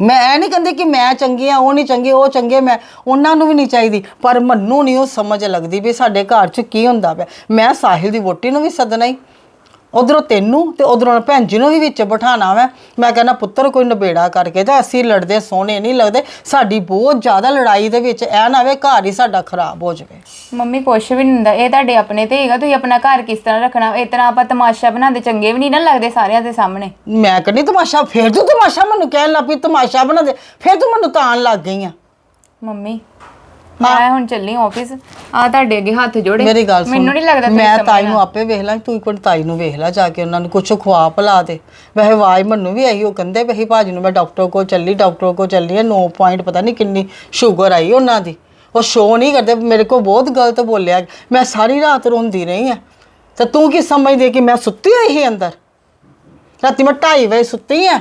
ਮੈਂ ਇਹ ਨਹੀਂ ਕਹਿੰਦੀ ਕਿ ਮੈਂ ਚੰਗੀ ਆ ਉਹ ਨਹੀਂ ਚੰਗੇ ਉਹ ਚੰਗੇ ਮੈਂ ਉਹਨਾਂ ਨੂੰ ਵੀ ਨਹੀਂ ਚਾਹੀਦੀ। ਪਰ ਮੈਨੂੰ ਨਹੀਂ ਉਹ ਸਮਝ ਲੱਗਦੀ ਵੀ ਸਾਡੇ ਘਰ 'ਚ ਕੀ ਹੁੰਦਾ ਪਿਆ। ਮੈਂ ਸਾਹਿਲ ਦੀ ਵੋਟੀ ਨੂੰ ਵੀ ਸੱਦਣਾ ਹੀ ਉਧਰੋਂ ਤੈਨੂੰ ਤੇ ਉਧਰੋਂ ਭੈਣ ਜੀ ਨੂੰ ਵੀ ਵਿੱਚ ਬਿਠਾਣਾ ਮੈਂ ਮੈਂ ਕਹਿੰਦਾ ਪੁੱਤਰ ਕੋਈ ਨਬੇੜਾ ਕਰਕੇ ਤਾਂ ਅਸੀਂ ਲੜਦੇ ਸੋਹਣੇ ਨਹੀਂ ਲੱਗਦੇ। ਸਾਡੀ ਬਹੁਤ ਜ਼ਿਆਦਾ ਲੜਾਈ ਦੇ ਵਿੱਚ ਐ ਨਾ ਆਵੇ ਘਰ ਹੀ ਸਾਡਾ ਖਰਾਬ ਹੋ ਜਾਵੇ। ਮੰਮੀ ਕੁਛ ਵੀ ਨਹੀਂ ਹੁੰਦਾ। ਇਹ ਤੁਹਾਡੇ ਆਪਣੇ ਤੇ ਹੈਗਾ। ਤੁਸੀਂ ਆਪਣਾ ਘਰ ਕਿਸ ਤਰ੍ਹਾਂ ਰੱਖਣਾ? ਇਸ ਤਰ੍ਹਾਂ ਆਪਾਂ ਤਮਾਸ਼ਾ ਬਣਾਉਂਦੇ ਚੰਗੇ ਵੀ ਨਹੀਂ ਨਾ ਲੱਗਦੇ ਸਾਰਿਆਂ ਦੇ ਸਾਹਮਣੇ। ਮੈਂ ਕਹਿੰਦੀ ਤਮਾਸ਼ਾ ਫੇਰ ਤੂੰ ਤਮਾਸ਼ਾ ਮੈਨੂੰ ਕਹਿਣ ਲੱਗ ਪਈ ਤਮਾਸ਼ਾ ਬਣਾ ਦੇ ਫੇਰ ਤੂੰ ਮੈਨੂੰ ਤਾਣ ਲੱਗ ਗਈ ਆ। ਮੰਮੀ ਮੈਂ ਹੁਣ ਚੱਲੀ ਆਫਿਸ। ਆ ਤੁਹਾਡੇ ਅੱਗੇ ਹੱਥ ਜੋੜੇ। ਮੇਰੀ ਗੱਲ ਸੁਣ। ਮੈਨੂੰ ਨਹੀਂ ਲੱਗਦਾ ਤੁਸੀਂ ਮੈਂ ਤਾਈ। ਨੂੰ ਆਪੇ ਵੇਖ ਲਾਂ ਤੂੰ ਇੱਕ ਵਾਰ ਤਾਈ ਨੂੰ ਵੇਖ ਲੈ ਜਾ ਕੇ ਉਹਨਾਂ ਨੂੰ ਕੁਛ ਖਵਾ ਪਿਲਾ ਦੇ। ਵੈਸੇ ਆਵਾਜ਼ ਮੈਨੂੰ ਵੀ ਆਈ ਉਹ ਕਹਿੰਦੇ ਵਹੀ ਭਾਜੀ ਨੂੰ ਮੈਂ ਡਾਕਟਰ ਕੋਲ ਚੱਲੀ ਡਾਕਟਰ ਕੋਲ ਚੱਲੀ ਹੈ 9 ਪੁਆਇੰਟ ਪਤਾ ਨਹੀਂ ਕਿੰਨੀ ਸ਼ੂਗਰ ਆਈ ਉਹਨਾਂ ਦੀ। ਉਹ ਸ਼ੋ ਨਹੀਂ ਕਰਦੇ ਮੇਰੇ ਕੋਲ ਬਹੁਤ ਗਲਤ ਬੋਲਿਆ। ਮੈਂ ਸਾਰੀ ਰਾਤ ਰੋਂਦੀ ਰਹੀ ਆ। ਤੇ ਤੂੰ ਕੀ ਸਮਝਦੀ ਕਿ ਮੈਂ ਸੁੱਤੀ ਹੋਈ ਸੀ ਅੰਦਰ? ਰਾਤੀ ਮੈਂ 2:30 ਵਜੇ ਸੁੱਤੀ ਆ।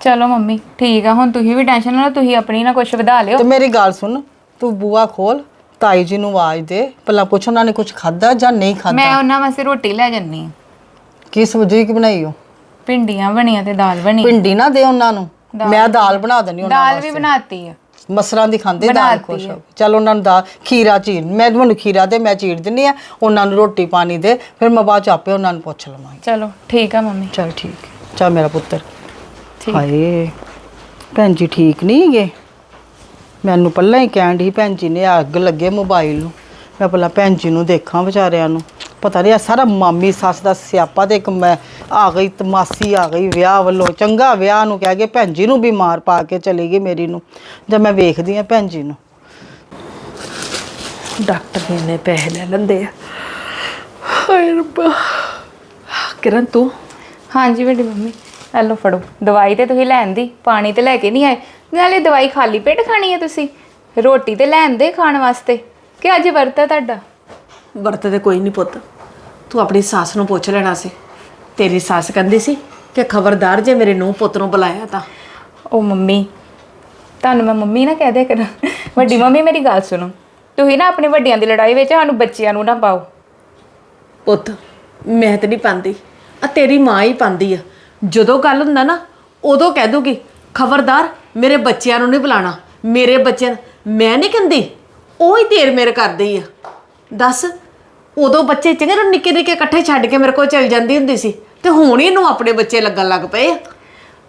ਚਲੋ ਮੰਮੀ ਠੀਕ ਆ ਹੁਣ ਤੁਸੀਂ ਵੀ ਟੈਨਸ਼ਨ ਨਾ ਲਓ ਤੁਸੀਂ ਆਪਣੀ ਨਾ ਕੁਝ ਵਧਾ ਲਿਓ। ਤੇ ਮੇਰੀ ਗੱਲ ਸੁਣ ਤੂੰ ਬੂਆ ਖੋਲ ਤਾਈ ਜੀ ਨੂੰ ਆਵਾਜ਼ ਦੇ ਪਹਿਲਾਂ ਪੁੱਛ ਉਹਨਾਂ ਨੇ ਕੁਝ ਖਾਦਾ ਜਾਂ ਨਹੀਂ ਖਾਦਾ ਮੈਂ ਉਹਨਾਂ ਵਾਸਤੇ ਰੋਟੀ ਲੈ ਜੰਨੀ ਕੀ ਸਬਜ਼ੀ ਕੀ ਬਣਾਈ ਹੋ ਭਿੰਡੀਆਂ ਬਣੀਆਂ ਤੇ ਦਾਲ ਬਣੀ। ਭਿੰਡੀ ਨਾ ਦੇ ਉਹਨਾਂ ਨੂੰ। ਮੈਂ ਦਾਲ ਬਣਾ ਦੇਣੀ ਉਹਨਾਂ ਦਾਲ ਵੀ ਬਣਾਤੀ ਆ। ਮਸਰਾਂ ਦੀ ਖਾਂਦੇ ਦਾਲ ਬਣਾਤੀ ਖੁਸ਼ ਹੋ ਕੇ। ਚੱਲ ਉਹਨਾਂ ਨੂੰ ਦਾਲ ਖੀਰਾ ਚੀਰ ਮੈਂ ਤੁਹਾਨੂੰ ਖੀਰਾ ਦੇ ਮੈਂ ਚੀਰ ਦਿੰਨੀ ਆ ਉਹਨਾਂ ਨੂੰ ਰੋਟੀ ਪਾਣੀ ਦੇ ਫਿਰ ਮੈਂ ਬਾਅਦ ਚ ਆਪੇ ਉਹਨਾਂ ਨੂੰ ਪੁੱਛ ਲਵਾਂਗੀ। ਚਲੋ ਠੀਕ ਆ ਮੰਮੀ। ਚੱਲ ਠੀਕ। ਹੈ ਚੱਲ ਮੇਰਾ ਪੁੱਤਰ। ਹਾਏ ਭੈਣ ਜੀ ਠੀਕ ਨਹੀਂ ਹੈਗੇ? ਮੈਨੂੰ ਪਹਿਲਾਂ ਹੀ ਕਹਿਣ ਦੀ ਭੈਣ ਜੀ ਨੇ ਅੱਗ ਲੱਗੇ ਮੋਬਾਈਲ ਨੂੰ। ਮੈਂ ਪਹਿਲਾਂ ਭੈਣ ਜੀ ਨੂੰ ਦੇਖਾਂ ਵਿਚਾਰਿਆਂ ਨੂੰ। ਪਤਾ ਨਹੀਂ ਇਹ ਸਾਰਾ ਮਾਮੀ ਸੱਸ ਦਾ ਸਿਆਪਾ ਤੇ ਇੱਕ ਮੈਂ ਆ ਗਈ ਤਮਾਸੀ ਆ ਗਈ ਵਿਆਹ ਵੱਲੋਂ। ਚੰਗਾ ਵਿਆਹ ਨੂੰ ਕਹਿ ਕੇ ਭੈਣ ਜੀ ਨੂੰ ਬਿਮਾਰ ਪਾ ਕੇ ਚਲੀ ਗਈ ਮੇਰੀ ਨੂੰ। ਜਦ ਮੈਂ ਵੇਖਦੀ ਆ ਭੈਣ ਜੀ ਨੂੰ। ਡਾਕਟਰ ਨੇ ਇੰਨੇ ਪੈਸੇ ਲੈ ਲੈਂਦੇ ਆ। ਹਾਏ ਰੱਬਾ। ਕਿਰਨ ਤੂੰ? ਹਾਂਜੀ ਵੱਡੀ ਮੰਮੀ। ਲੈ ਲਓ ਫੜੋ। ਦਵਾਈ ਤੇ ਤੁਸੀਂ ਲੈਣ ਦੀ ਪਾਣੀ ਤੇ ਲੈ ਕੇ ਨਹੀਂ ਆਏ। ਨਾਲੇ ਦਵਾਈ ਖਾਲੀ ਪੇਟ ਖਾਣੀ ਹੈ ਤੁਸੀਂ। ਰੋਟੀ ਤੇ ਲੈਣ ਦੇ ਖਾਣ ਵਾਸਤੇ। ਕਿ ਅੱਜ ਵਰਤ ਹੈ ਤੁਹਾਡਾ? ਵਰਤ ਤੇ ਕੋਈ ਨਹੀਂ ਪੁੱਤ। ਤੂੰ ਆਪਣੀ ਸੱਸ ਨੂੰ ਪੁੱਛ ਲੈਣਾ ਸੀ। ਤੇਰੀ ਸੱਸ ਕਹਿੰਦੀ ਸੀ ਕਿ ਖਬਰਦਾਰ ਜੇ ਮੇਰੇ ਨੂੰ ਪੁੱਤ ਨੂੰ ਬੁਲਾਇਆ ਤਾਂ। ਉਹ ਮੰਮੀ ਤੁਹਾਨੂੰ ਮੈਂ ਮੰਮੀ ਨਾ ਕਹਿ ਦਿਆ ਕਰਾਂ। ਵੱਡੀ ਮੰਮੀ ਮੇਰੀ ਗੱਲ ਸੁਣੋ। ਤੁਸੀਂ ਨਾ ਆਪਣੇ ਵੱਡਿਆਂ ਦੀ ਲੜਾਈ ਵਿੱਚ ਸਾਨੂੰ ਬੱਚਿਆਂ ਨੂੰ ਨਾ ਪਾਓ। ਪੁੱਤ ਮੈਂ ਤੇ ਨਹੀਂ ਪਾਉਂਦੀ ਆ ਤੇਰੀ ਮਾਂ ਹੀ ਪਾਉਂਦੀ ਆ। ਜਦੋਂ ਗੱਲ ਹੁੰਦਾ ਨਾ ਉਦੋਂ ਕਹਿ ਦੂਗੀ ਖਬਰਦਾਰ ਮੇਰੇ ਬੱਚਿਆਂ ਨੂੰ ਨਹੀਂ ਬੁਲਾਣਾ। ਮੇਰੇ ਬੱਚਿਆਂ ਮੈਂ ਨਹੀਂ ਕਹਿੰਦੀ ਉਹ ਹੀ ਤੇਰ ਮੇਰੇ ਕਰਦੇ ਆ। ਦੱਸ ਉਦੋਂ ਬੱਚੇ ਚੰਗੇ ਨੂੰ ਨਿੱਕੇ ਨਿੱਕੇ ਇਕੱਠੇ ਛੱਡ ਕੇ ਮੇਰੇ ਕੋਲ ਚਲ ਜਾਂਦੀ ਹੁੰਦੀ ਸੀ ਤੇ ਹੁਣ ਹੀ ਇਹਨੂੰ ਆਪਣੇ ਬੱਚੇ ਲੱਗਣ ਲੱਗ ਪਏ ਆ।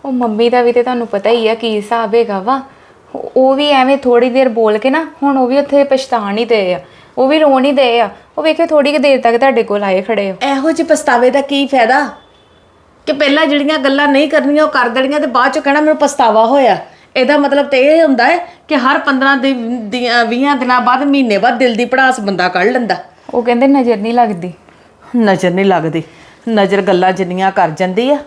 ਉਹ ਮੰਮੀ ਦਾ ਵੀ ਤੇ ਤੁਹਾਨੂੰ ਪਤਾ ਹੀ ਆ ਕੀ ਹਿਸਾਬ ਹੈਗਾ ਵਾ। ਉਹ ਉਹ ਵੀ ਐਵੇਂ ਥੋੜੀ ਦੇਰ ਬੋਲ ਕੇ ਨਾ ਹੁਣ ਉਹ ਵੀ ਉੱਥੇ ਪਛਤਾਣ ਹੀ ਦੇ ਆ। ਉਹ ਵੀ ਰੋਣ ਹੀ ਦੇ ਆ। ਉਹ ਵੇਖਿਓ ਥੋੜੀ ਕੁ ਦੇਰ ਤੱਕ ਤੁਹਾਡੇ ਕੋਲ ਆਏ ਖੜੇ ਹੋ ਇਹੋ ਜਿਹੇ ਪਛਤਾਵੇ ਦਾ ਕੀ ਫਾਇਦਾ? ਕਿ ਪਹਿਲਾਂ ਜਿਹੜੀਆਂ ਗੱਲਾਂ ਨਹੀਂ ਕਰਨੀਆਂ ਉਹ ਕਰ ਦੇਣੀਆਂ ਤੇ ਬਾਅਦ ਚ ਕਹਿਣਾ ਮੈਨੂੰ ਪਛਤਾਵਾ ਹੋਇਆ। ਇਹਦਾ ਮਤਲਬ ਤੇ ਇਹ ਹੁੰਦਾ ਹੈ ਕਿ ਹਰ 15 ਦਿਨ ਦੀਆਂ 20 ਦਿਨਾਂ ਬਾਅਦ ਮਹੀਨੇ ਬਾਅਦ ਦਿਲ ਦੀ ਪੜਾਸ ਬੰਦਾ ਕੱਢ ਲੈਂਦਾ। ਉਹ ਕਹਿੰਦੇ ਨਜ਼ਰ ਨਹੀਂ ਲੱਗਦੀ। ਨਜ਼ਰ ਨਹੀਂ ਲੱਗਦੀ। ਨਜ਼ਰ ਗੱਲਾਂ ਜਿੰਨੀਆਂ ਕਰ ਜਾਂਦੀ ਆ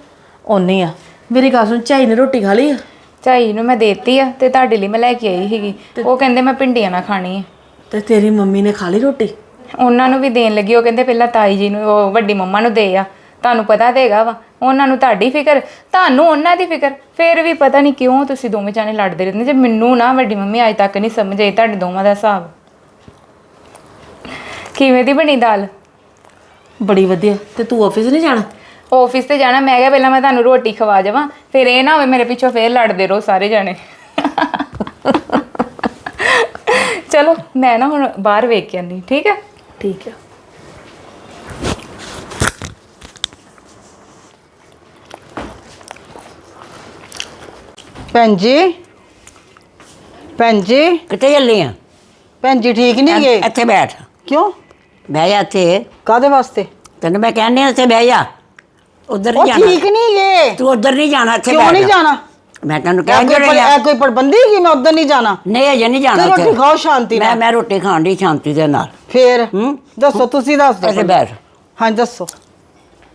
ਓਨੀ ਆ। ਮੇਰੀ ਗੱਲ ਸੁਣ ਝਾਈ ਨੇ ਰੋਟੀ ਖਾ ਲਈ ਆ? ਝਾਈ ਨੂੰ ਮੈਂ ਦੇਤੀ ਆ ਤੇ ਤੁਹਾਡੇ ਲਈ ਮੈਂ ਲੈ ਕੇ ਆਈ ਸੀਗੀ। ਉਹ ਕਹਿੰਦੇ ਮੈਂ ਭਿੰਡੀਆਂ ਨਾ ਖਾਣੀ ਹੈ ਤੇ ਤੇਰੀ ਮੰਮੀ ਨੇ ਖਾ ਲਈ ਰੋਟੀ? ਉਹਨਾਂ ਨੂੰ ਵੀ ਦੇਣ ਲੱਗੀ ਉਹ ਕਹਿੰਦੇ ਪਹਿਲਾਂ ਤਾਈ ਜੀ ਨੂੰ ਉਹ ਵੱਡੀ ਮੰਮਾ ਨੂੰ ਦੇ ਆ। ਤੁਹਾਨੂੰ ਪਤਾ ਦੇਗਾ ਵਾ। ਉਹਨਾਂ ਨੂੰ ਤੁਹਾਡੀ ਫਿਕਰ ਤੁਹਾਨੂੰ ਉਹਨਾਂ ਦੀ ਫਿਕਰ। ਫਿਰ ਵੀ ਪਤਾ ਨਹੀਂ ਕਿਉਂ ਤੁਸੀਂ ਦੋਵੇਂ ਜਾਣੇ ਲੜਦੇ ਰਹਿੰਦੇ ਜੇ ਮੈਨੂੰ ਨਾ ਵੱਡੀ ਮੰਮੀ ਅੱਜ ਤੱਕ ਨਹੀਂ ਸਮਝ ਆਈ ਤੁਹਾਡੇ ਦੋਵਾਂ ਦਾ ਹਿਸਾਬ। ਕਿਵੇਂ ਦੀ ਬਣੀ ਦਾਲ? ਬੜੀ ਵਧੀਆ। ਤੇ ਤੂੰ ਆਫਿਸ ਨਹੀਂ ਜਾਣਾ? ਆਫਿਸ ਤੇ ਜਾਣਾ। ਮੈਂ ਕਿਹਾ ਪਹਿਲਾਂ ਮੈਂ ਤੁਹਾਨੂੰ ਰੋਟੀ ਖਵਾ ਜਾਵਾਂ ਫਿਰ ਇਹ ਨਾ ਹੋਵੇ ਮੇਰੇ ਪਿੱਛੋਂ ਫੇਰ ਲੜਦੇ ਰਹੋ ਸਾਰੇ ਜਾਣੇ। ਚਲੋ ਮੈਂ ਨਾ ਹੁਣ ਬਾਹਰ ਵੇਖ ਕੇ ਆਨੀ ਠੀਕ ਹੈ? ਠੀਕ ਆ ਭੈਣ ਜੀ। ਭੈਣ ਜੀ। ਕਿੱਥੇ ਚੱਲੀ ਆ? ਭੈਣ ਜੀ ਠੀਕ ਨਹੀਂ ਗਏ ਇੱਥੇ ਬੈਠ। ਕਿਉਂ? ਬਹਿ ਜਾ ਇੱਥੇ। ਕਾਦੇ ਵਾਸਤੇ? ਤੈਨੂੰ ਮੈਂ ਕਹਿੰਦੀ ਹਾਂ ਇੱਥੇ ਬਹਿ ਜਾ। ਉਧਰ ਨਹੀਂ ਜਾਣਾ। ਠੀਕ ਨਹੀਂ ਗਏ ਤੂੰ ਉਧਰ ਨਹੀਂ ਜਾਣਾ ਇੱਥੇ ਕਿਉਂ ਨਹੀਂ ਜਾਣਾ? ਮੈਂ ਤੈਨੂੰ ਕਹਿ ਰਹੀ ਕੋਈ ਪਰਬੰਦੀ ਕਿ ਮੈਂ ਉਧਰ ਨਹੀਂ ਜਾਣਾ। ਨਹੀਂ ਅਜੇ ਨਹੀਂ ਜਾਣਾ ਤੇ ਰੋਟੀ। ਖਾਓ ਸ਼ਾਂਤੀ ਮੈਂ ਨਾਲ। ਮੈਂ ਰੋਟੀ ਖਾਣ ਦੀ ਸ਼ਾਂਤੀ ਦੇ ਨਾਲ। ਫੇਰ? ਹੂੰ? ਦੱਸੋ ਤੁਸੀਂ ਦੱਸ ਦਿਓ ਇੱਥੇ ਬੈਠ। ਹਾਂ ਦੱਸੋ।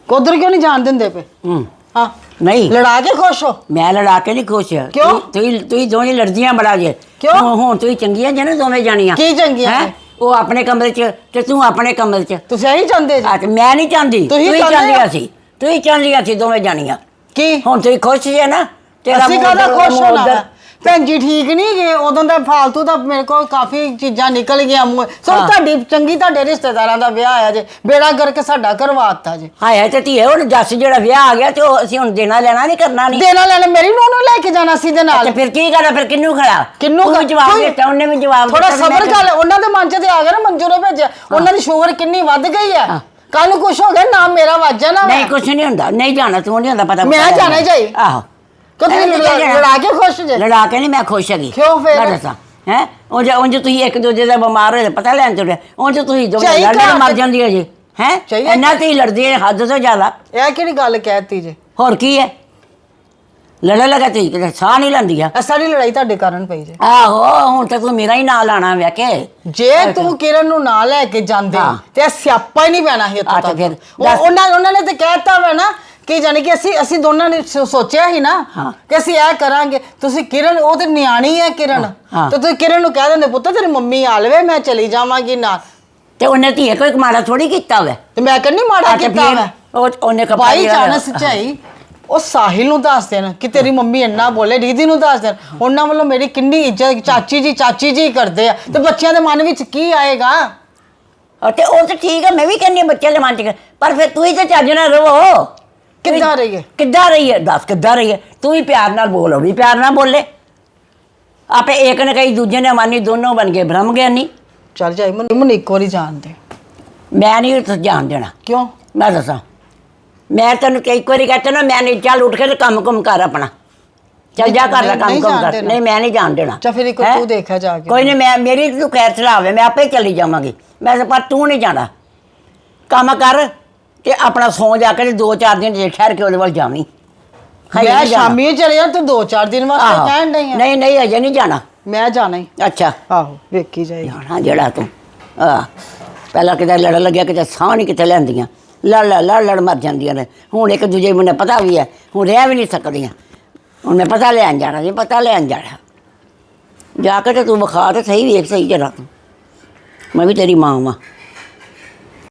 ਉਧਰ ਕਿਉਂ ਨਹੀਂ ਜਾਣ ਦਿੰਦੇ ਪਏ? ਹੂੰ। ਹਾਂ ਨਹੀਂ ਲੜਾ ਕੇ ਖੁਸ਼ ਹੋ ਮੈਂ ਲੜਾ ਕੇ ਨਹੀਂ ਖੁਸ਼ ਕਿਉਂ? ਤੁਸੀਂ ਤੁਸੀਂ ਦੋਵੇਂ ਲੜਦੀਆਂ ਬੜਾ ਜੇ ਕਿਉਂ? ਹੁਣ ਹੁਣ ਤੁਸੀਂ ਚੰਗੀਆਂ ਜੇ ਨਾ ਦੋਵੇਂ ਜਾਣੀਆਂ ਕੀ ਚੰਗੀਆਂ ਹੈਂ? ਉਹ ਆਪਣੇ ਕਮਰੇ 'ਚ ਤੇ ਤੂੰ ਆਪਣੇ ਕਮਰੇ 'ਚ ਤੁਸੀਂ ਇਹੀ ਚਾਹੁੰਦੇ ਜੀ ਆ ਤੇ ਮੈਂ ਨਹੀਂ ਚਾਹੁੰਦੀ ਤੁਸੀਂ ਚਾਹੁੰਦੇ ਚਾਹੁੰਦੀਆਂ? ਸੀ ਤੁਸੀਂ ਚਾਹੁੰਦੀਆਂ ਸੀ ਦੋਵੇਂ ਜਾਣੀਆਂ ਕੀ ਹੁਣ ਤੁਸੀਂ ਖੁਸ਼ ਜੇ ਨਾ ਅਸੀਂ ਮੂੰਹ ਕਾਹਦਾ ਖੁਸ਼ ਮੂੰਹ ਹੋਣਾ ਉੱਧਰ। ਵਾ? ਭੈਣ ਜੀ ਠੀਕ ਨਹੀਂ ਗਏ ਉਦੋਂ ਦਾ ਫਾਲਤੂ ਦਾ ਮੇਰੇ ਕੋਲ ਕਾਫੀ ਚੀਜ਼ਾਂ ਨਿਕਲ ਗਈਆਂ ਮੂੰਹ। ਸੋ। ਤੁਹਾਡੀ ਚੰਗੀ ਤੁਹਾਡੇ ਰਿਸ਼ਤੇਦਾਰਾਂ ਦਾ ਵਿਆਹ ਆਇਆ ਜੇ ਬੇੜਾ ਕਰਕੇ ਸਾਡਾ ਕਰਵਾਤਾ ਜੇ। ਹਾਏ ਤੇ ਧੀਏ ਹੁਣ ਜੱਸ ਜਿਹੜਾ ਵਿਆਹ ਆ ਗਿਆ ਤੇ ਉਹ ਅਸੀਂ ਹੁਣ ਦੇਣਾ ਲੈਣਾ ਨਹੀਂ ਕਰਨਾ ਨਹੀਂ ਦੇਣਾ ਲੈਣਾ ਮੇਰੀ ਨੂੰ ਨੂੰ ਲੈ ਕੇ ਜਾਣਾ ਸੀ ਦੇ ਨਾਲ। ਤੇ ਫਿਰ ਕੀ ਕਰਾਂ ਫਿਰ ਕਿੰਨੂੰ ਖੜਾ? ਕਿੰਨੂੰ ਕਰ- ਜਵਾਬ ਕੋਈ- ਦਿੱਤਾ ਉਹਨੇ ਵੀ ਜਵਾਬ ਥੋੜਾ ਸਬਰ ਕਰ ਉਹਨਾਂ ਦੇ ਮਨ 'ਚ ਤੇ ਆ ਗਿਆ ਨਾ ਮੰਜੂ ਨੇ ਭੇਜਿਆ। ਉਹਨਾਂ ਦੀ ਸ਼ੂਗਰ ਕਿੰਨੀ ਵੱਧ ਗਈ ਹੈ। ਹਾਂ। ਕੱਲ ਨੂੰ ਕੁਛ ਹੋ ਗਿਆ ਨਾ ਮੇਰਾ ਵਾਜਾ ਨਾ ਨਹੀਂ ਕੁਛ ਨਹੀਂ ਹੁੰਦਾ ਨਹੀਂ ਜਾਣਾ ਤੂੰ ਨਹੀਂ ਹੁੰਦਾ ਪਤਾ ਮੈਂ ਜਾਣਾ ਚਾਹੀਏ। ਆਹੋ। ਕਦੇ ਐਵੇਂ ਲੜਾ ਜਾਣਾ। ਲੜਾ ਕੇ ਖੁਸ਼ ਜੇ। ਲੜਾ ਕੇ ਨਹੀਂ ਮੈਂ ਖੁਸ਼ ਹੈਗੀ। ਕਿਉਂ ਫਿਰ? ਮੈਂ ਦੱਸਾਂ ਹੈ? ਉਂਝ ਉਂਝ ਤੁਸੀਂ ਇੱਕ ਦੂਜੇ ਦਾ ਬਿਮਾਰ ਹੋਏ ਪਤਾ ਲੈਣ ਤੁਰੇ ਉਂਝ ਤੁਸੀਂ ਦੋਵੇਂ ਝਾਈ ਲੜ ਲੜ ਘਰ ਮਰ ਜਾਂਦੀ ਹੈ ਜੀ ਹੈ? ਝਾਈ ਇੰਨਾ ਤੇ ਹੀ ਲੜਦੀ ਹੈ ਹੱਦ ਤੋਂ ਜ਼ਿਆਦਾ। ਇਹ ਕਿਹੜੀ ਗੱਲ ਕਹਿਤੀ ਜੇ? ਹੋਰ ਕੀ ਹੈ? ਲੜਾ ਲਗਾ ਤੇ ਕਿਤੇ ਸਾਹ ਨਹੀਂ ਲੈਂਦੀ ਆ। ਇਹ ਸਾਰੀ ਲੜਾਈ ਤੁਹਾਡੇ ਕਾਰਨ ਪਈ ਜੇ। ਆਹੋ ਹੁਣ ਤੇ ਤੂੰ ਮੇਰਾ ਹੀ ਨਾਂ ਲਾਣਾ ਵੇ ਕੇ। ਜੇ ਤੂੰ ਕਿਰਨ ਨੂੰ ਨਾ ਲੈ ਕੇ ਜਾਂਦੇ ਹਾਂ। ਤੇ ਇਹ ਸਿਆਪਾ ਹੀ ਨਹੀਂ ਪੈਣਾ ਸੀ ਇੱਥੋਂ ਆ ਤੇ ਤੱਕ। ਫਿਰ ਉਹ- ਦੱਸ। ਉਹਨਾਂ ਉਹਨਾਂ ਨੇ ਤੇ ਕਹਿਤਾ ਵਾ ਨਾ ਕਿ ਜਾਨੀ ਕਿ ਅਸੀਂ ਅਸੀਂ ਦੋਨਾਂ ਨੇ ਸੋ- ਸੋਚਿਆ ਹੀ ਨਾ ਹਾਂ। ਕਿ ਅਸੀਂ ਇਹ ਕਰਾਂਗੇ। ਤੁਸੀਂ ਕਿਰਨ ਉਹ ਤੇ ਨਿਆਣੀ ਹੈ ਕਿਰਨ। ਹਾਂ। ਤੇ ਤੁਸੀਂ ਕਿਰਨ ਨੂੰ ਕਹਿ ਦਿੰਦੇ ਪੁੱਤ ਤੇਰੀ ਮੰਮੀ ਆ ਲਵੇ ਮੈਂ ਚਲੀ ਜਾਵਾਂਗੀ ਨਾਲ। ਤੇ ਉਹਨੇ ਧੀਏ ਕੋਈ ਮਾੜਾ ਥੋੜੀ ਕੀਤਾ ਵੇ। ਤੇ ਮੈਂ ਕਹਿੰਨੀ ਮਾੜਾ ਕੀਤਾ ਵਾ। ਉਹ ਉਹਨੇ ਕੱਪੜਾ ਭਾਈ ਜਾਨ ਸੱਚਾਈ ਉਹ ਸਾਹਿਲ ਨੂੰ ਦੱਸ ਦੇਣ ਕਿ ਤੇਰੀ ਮੰਮੀ ਇੰਨਾ ਬੋਲੇ ਰੀਦੀ ਨੂੰ ਦੱਸ ਦੇਣ। ਉਹਨਾਂ ਵੱਲੋਂ ਮੇਰੀ ਕਿੰਨੀ ਇੱਜ਼ਤ ਚਾਚੀ ਜੀ ਚਾਚੀ ਜੀ ਕਰਦੇ ਆ। ਤੇ ਬੱਚਿਆਂ ਦੇ ਮਨ ਵਿੱਚ ਕੀ ਆਏਗਾ? ਆ ਤੇ ਉਹ ਤਾਂ ਠੀਕ ਹੈ ਮੈਂ ਵੀ ਕਹਿੰਦੀ ਹਾਂ ਬੱਚੇ ਦੇ ਮਨ ਚ। ਪਰ ਫਿਰ ਤੂੰ ਹੀ ਤੇ ਚੱਜ ਨਾਲ ਰਵੋ। ਕਿੱਦਾਂ ਰਹੀਏ ਕਿੱਦਾਂ ਰਹੀ ਹੈ? ਦੱਸ ਕਿੱਦਾਂ ਰਹੀ ਹੈ? ਤੂੰ ਵੀ ਪਿਆਰ ਨਾਲ ਬੋਲ ਉਹ ਵੀ ਪਿਆਰ ਨਾਲ ਬੋਲੇ। ਆਪੇ ਇੱਕ ਨੇ ਕਹੀ ਦੂਜੇ ਨੇ ਮਾਨੀ ਦੋਨੋਂ ਬਣ ਗਏ ਬ੍ਰਹਮ ਗਿਆਨੀ ਚੱਲ ਜਾਈ ਮੈਨੂੰ ਮੈਨੂੰ ਇੱਕ ਵਾਰੀ ਜਾਣ ਦੇ। ਮੈਂ ਨਹੀਂ ਉੱਥੇ ਜਾਣ ਦੇਣਾ। ਕਿਉਂ? ਮੈਂ ਦੱਸਾਂ। ਮੈਂ ਤੈਨੂੰ ਕਈ ਵਾਰੀ ਕਹਤਾ ਨਾ ਮੈਂ ਨਹੀਂ ਚੱਲ ਉੱਠ ਕੇ ਤੇ ਕੰਮ ਕੁਮ ਕਰ ਆਪਣਾ। ਚੱਲ ਜਾ ਕਰ ਲੈ ਕੰਮ ਨਹੀਂ ਕੁਮ ਜਾਣ ਕਰ। ਦੇਣਾ। ਨਹੀਂ ਮੈਂ ਨਹੀਂ ਜਾਣ ਦੇਣਾ। ਚੱਲ ਫਿਰ ਇੱਕ ਵਾਰ ਹੈਂ? ਤੂੰ ਦੇਖਿਆ ਜਾ ਕੇ। ਕੋਈ ਨਹੀਂ ਮੈਂ ਮੇਰੀ ਤੂੰ ਖੈਰ ਚਲਾਵੇ ਮੈਂ ਆਪੇ ਚਲੀ ਜਾਵਾਂਗੀ। ਮੈਂ ਪਰ ਤੂੰ ਨਹੀਂ ਜਾਣਾ। ਕੰਮ ਕਰ। ਤੇ ਆਪਣਾ ਸੌਂ ਜਾ ਕੇ ਤੇ ਦੋ ਚਾਰ ਦਿਨ ਜੇ ਠਹਿਰ ਕੇ ਉਹਦੇ ਵੱਲ ਜਾਵੀਂ। ਮੈਂ ਨਹੀਂ ਜਾਣਾ। ਸ਼ਾਮੀ ਚਲੇ ਜਾ ਤੂੰ ਦੋ ਚਾਰ ਦਿਨ ਵਾਸਤੇ। ਕਹਿਣ ਨਹੀਂ ਆ? ਨਹੀਂ ਨਹੀਂ ਅਜੇ ਨਹੀਂ ਜਾਣਾ। ਮੈਂ ਜਾਣਾ ਹੀ। ਅੱਛਾ। ਆਹੋ ਵੇਖੀ ਜਾਏਗੀ। ਜਾਣਾ ਜਿਹੜਾ ਤੂੰ। ਆ ਪਹਿਲਾਂ ਕਿਤੇ ਲੜ ਲੱਗਿਆ ਕਿਤੇ ਸਾਹ ਨਹੀਂ ਕਿਤੇ ਲੈਂਦੀਆਂ। ਲੜ ਲੜ ਲੜ ਲੜ ਮਰ ਜਾਂਦੀਆਂ ਨੇ। ਹੁਣ ਇੱਕ ਦੂਜੇ ਮੈਨੂੰ ਪਤਾ ਵੀ ਹੈ ਹੁਣ ਰਹਿ ਵੀ ਨਹੀਂ ਸਕਦੀਆਂ। ਹੁਣ ਮੈਂ ਪਤਾ ਲੈਣ ਜਾਣਾ ਜੀ ਪਤਾ ਲੈਣ ਜਾਣਾ। ਜਾ ਕੇ ਤੇ ਤੂੰ ਵਿਖਾ ਤੇ ਸਹੀ ਵੇਖ ਸਹੀ ਜਰਾ ਤੂੰ। ਮੈਂ ਵੀ ਤੇਰੀ ਮਾਂ ਵਾਂ।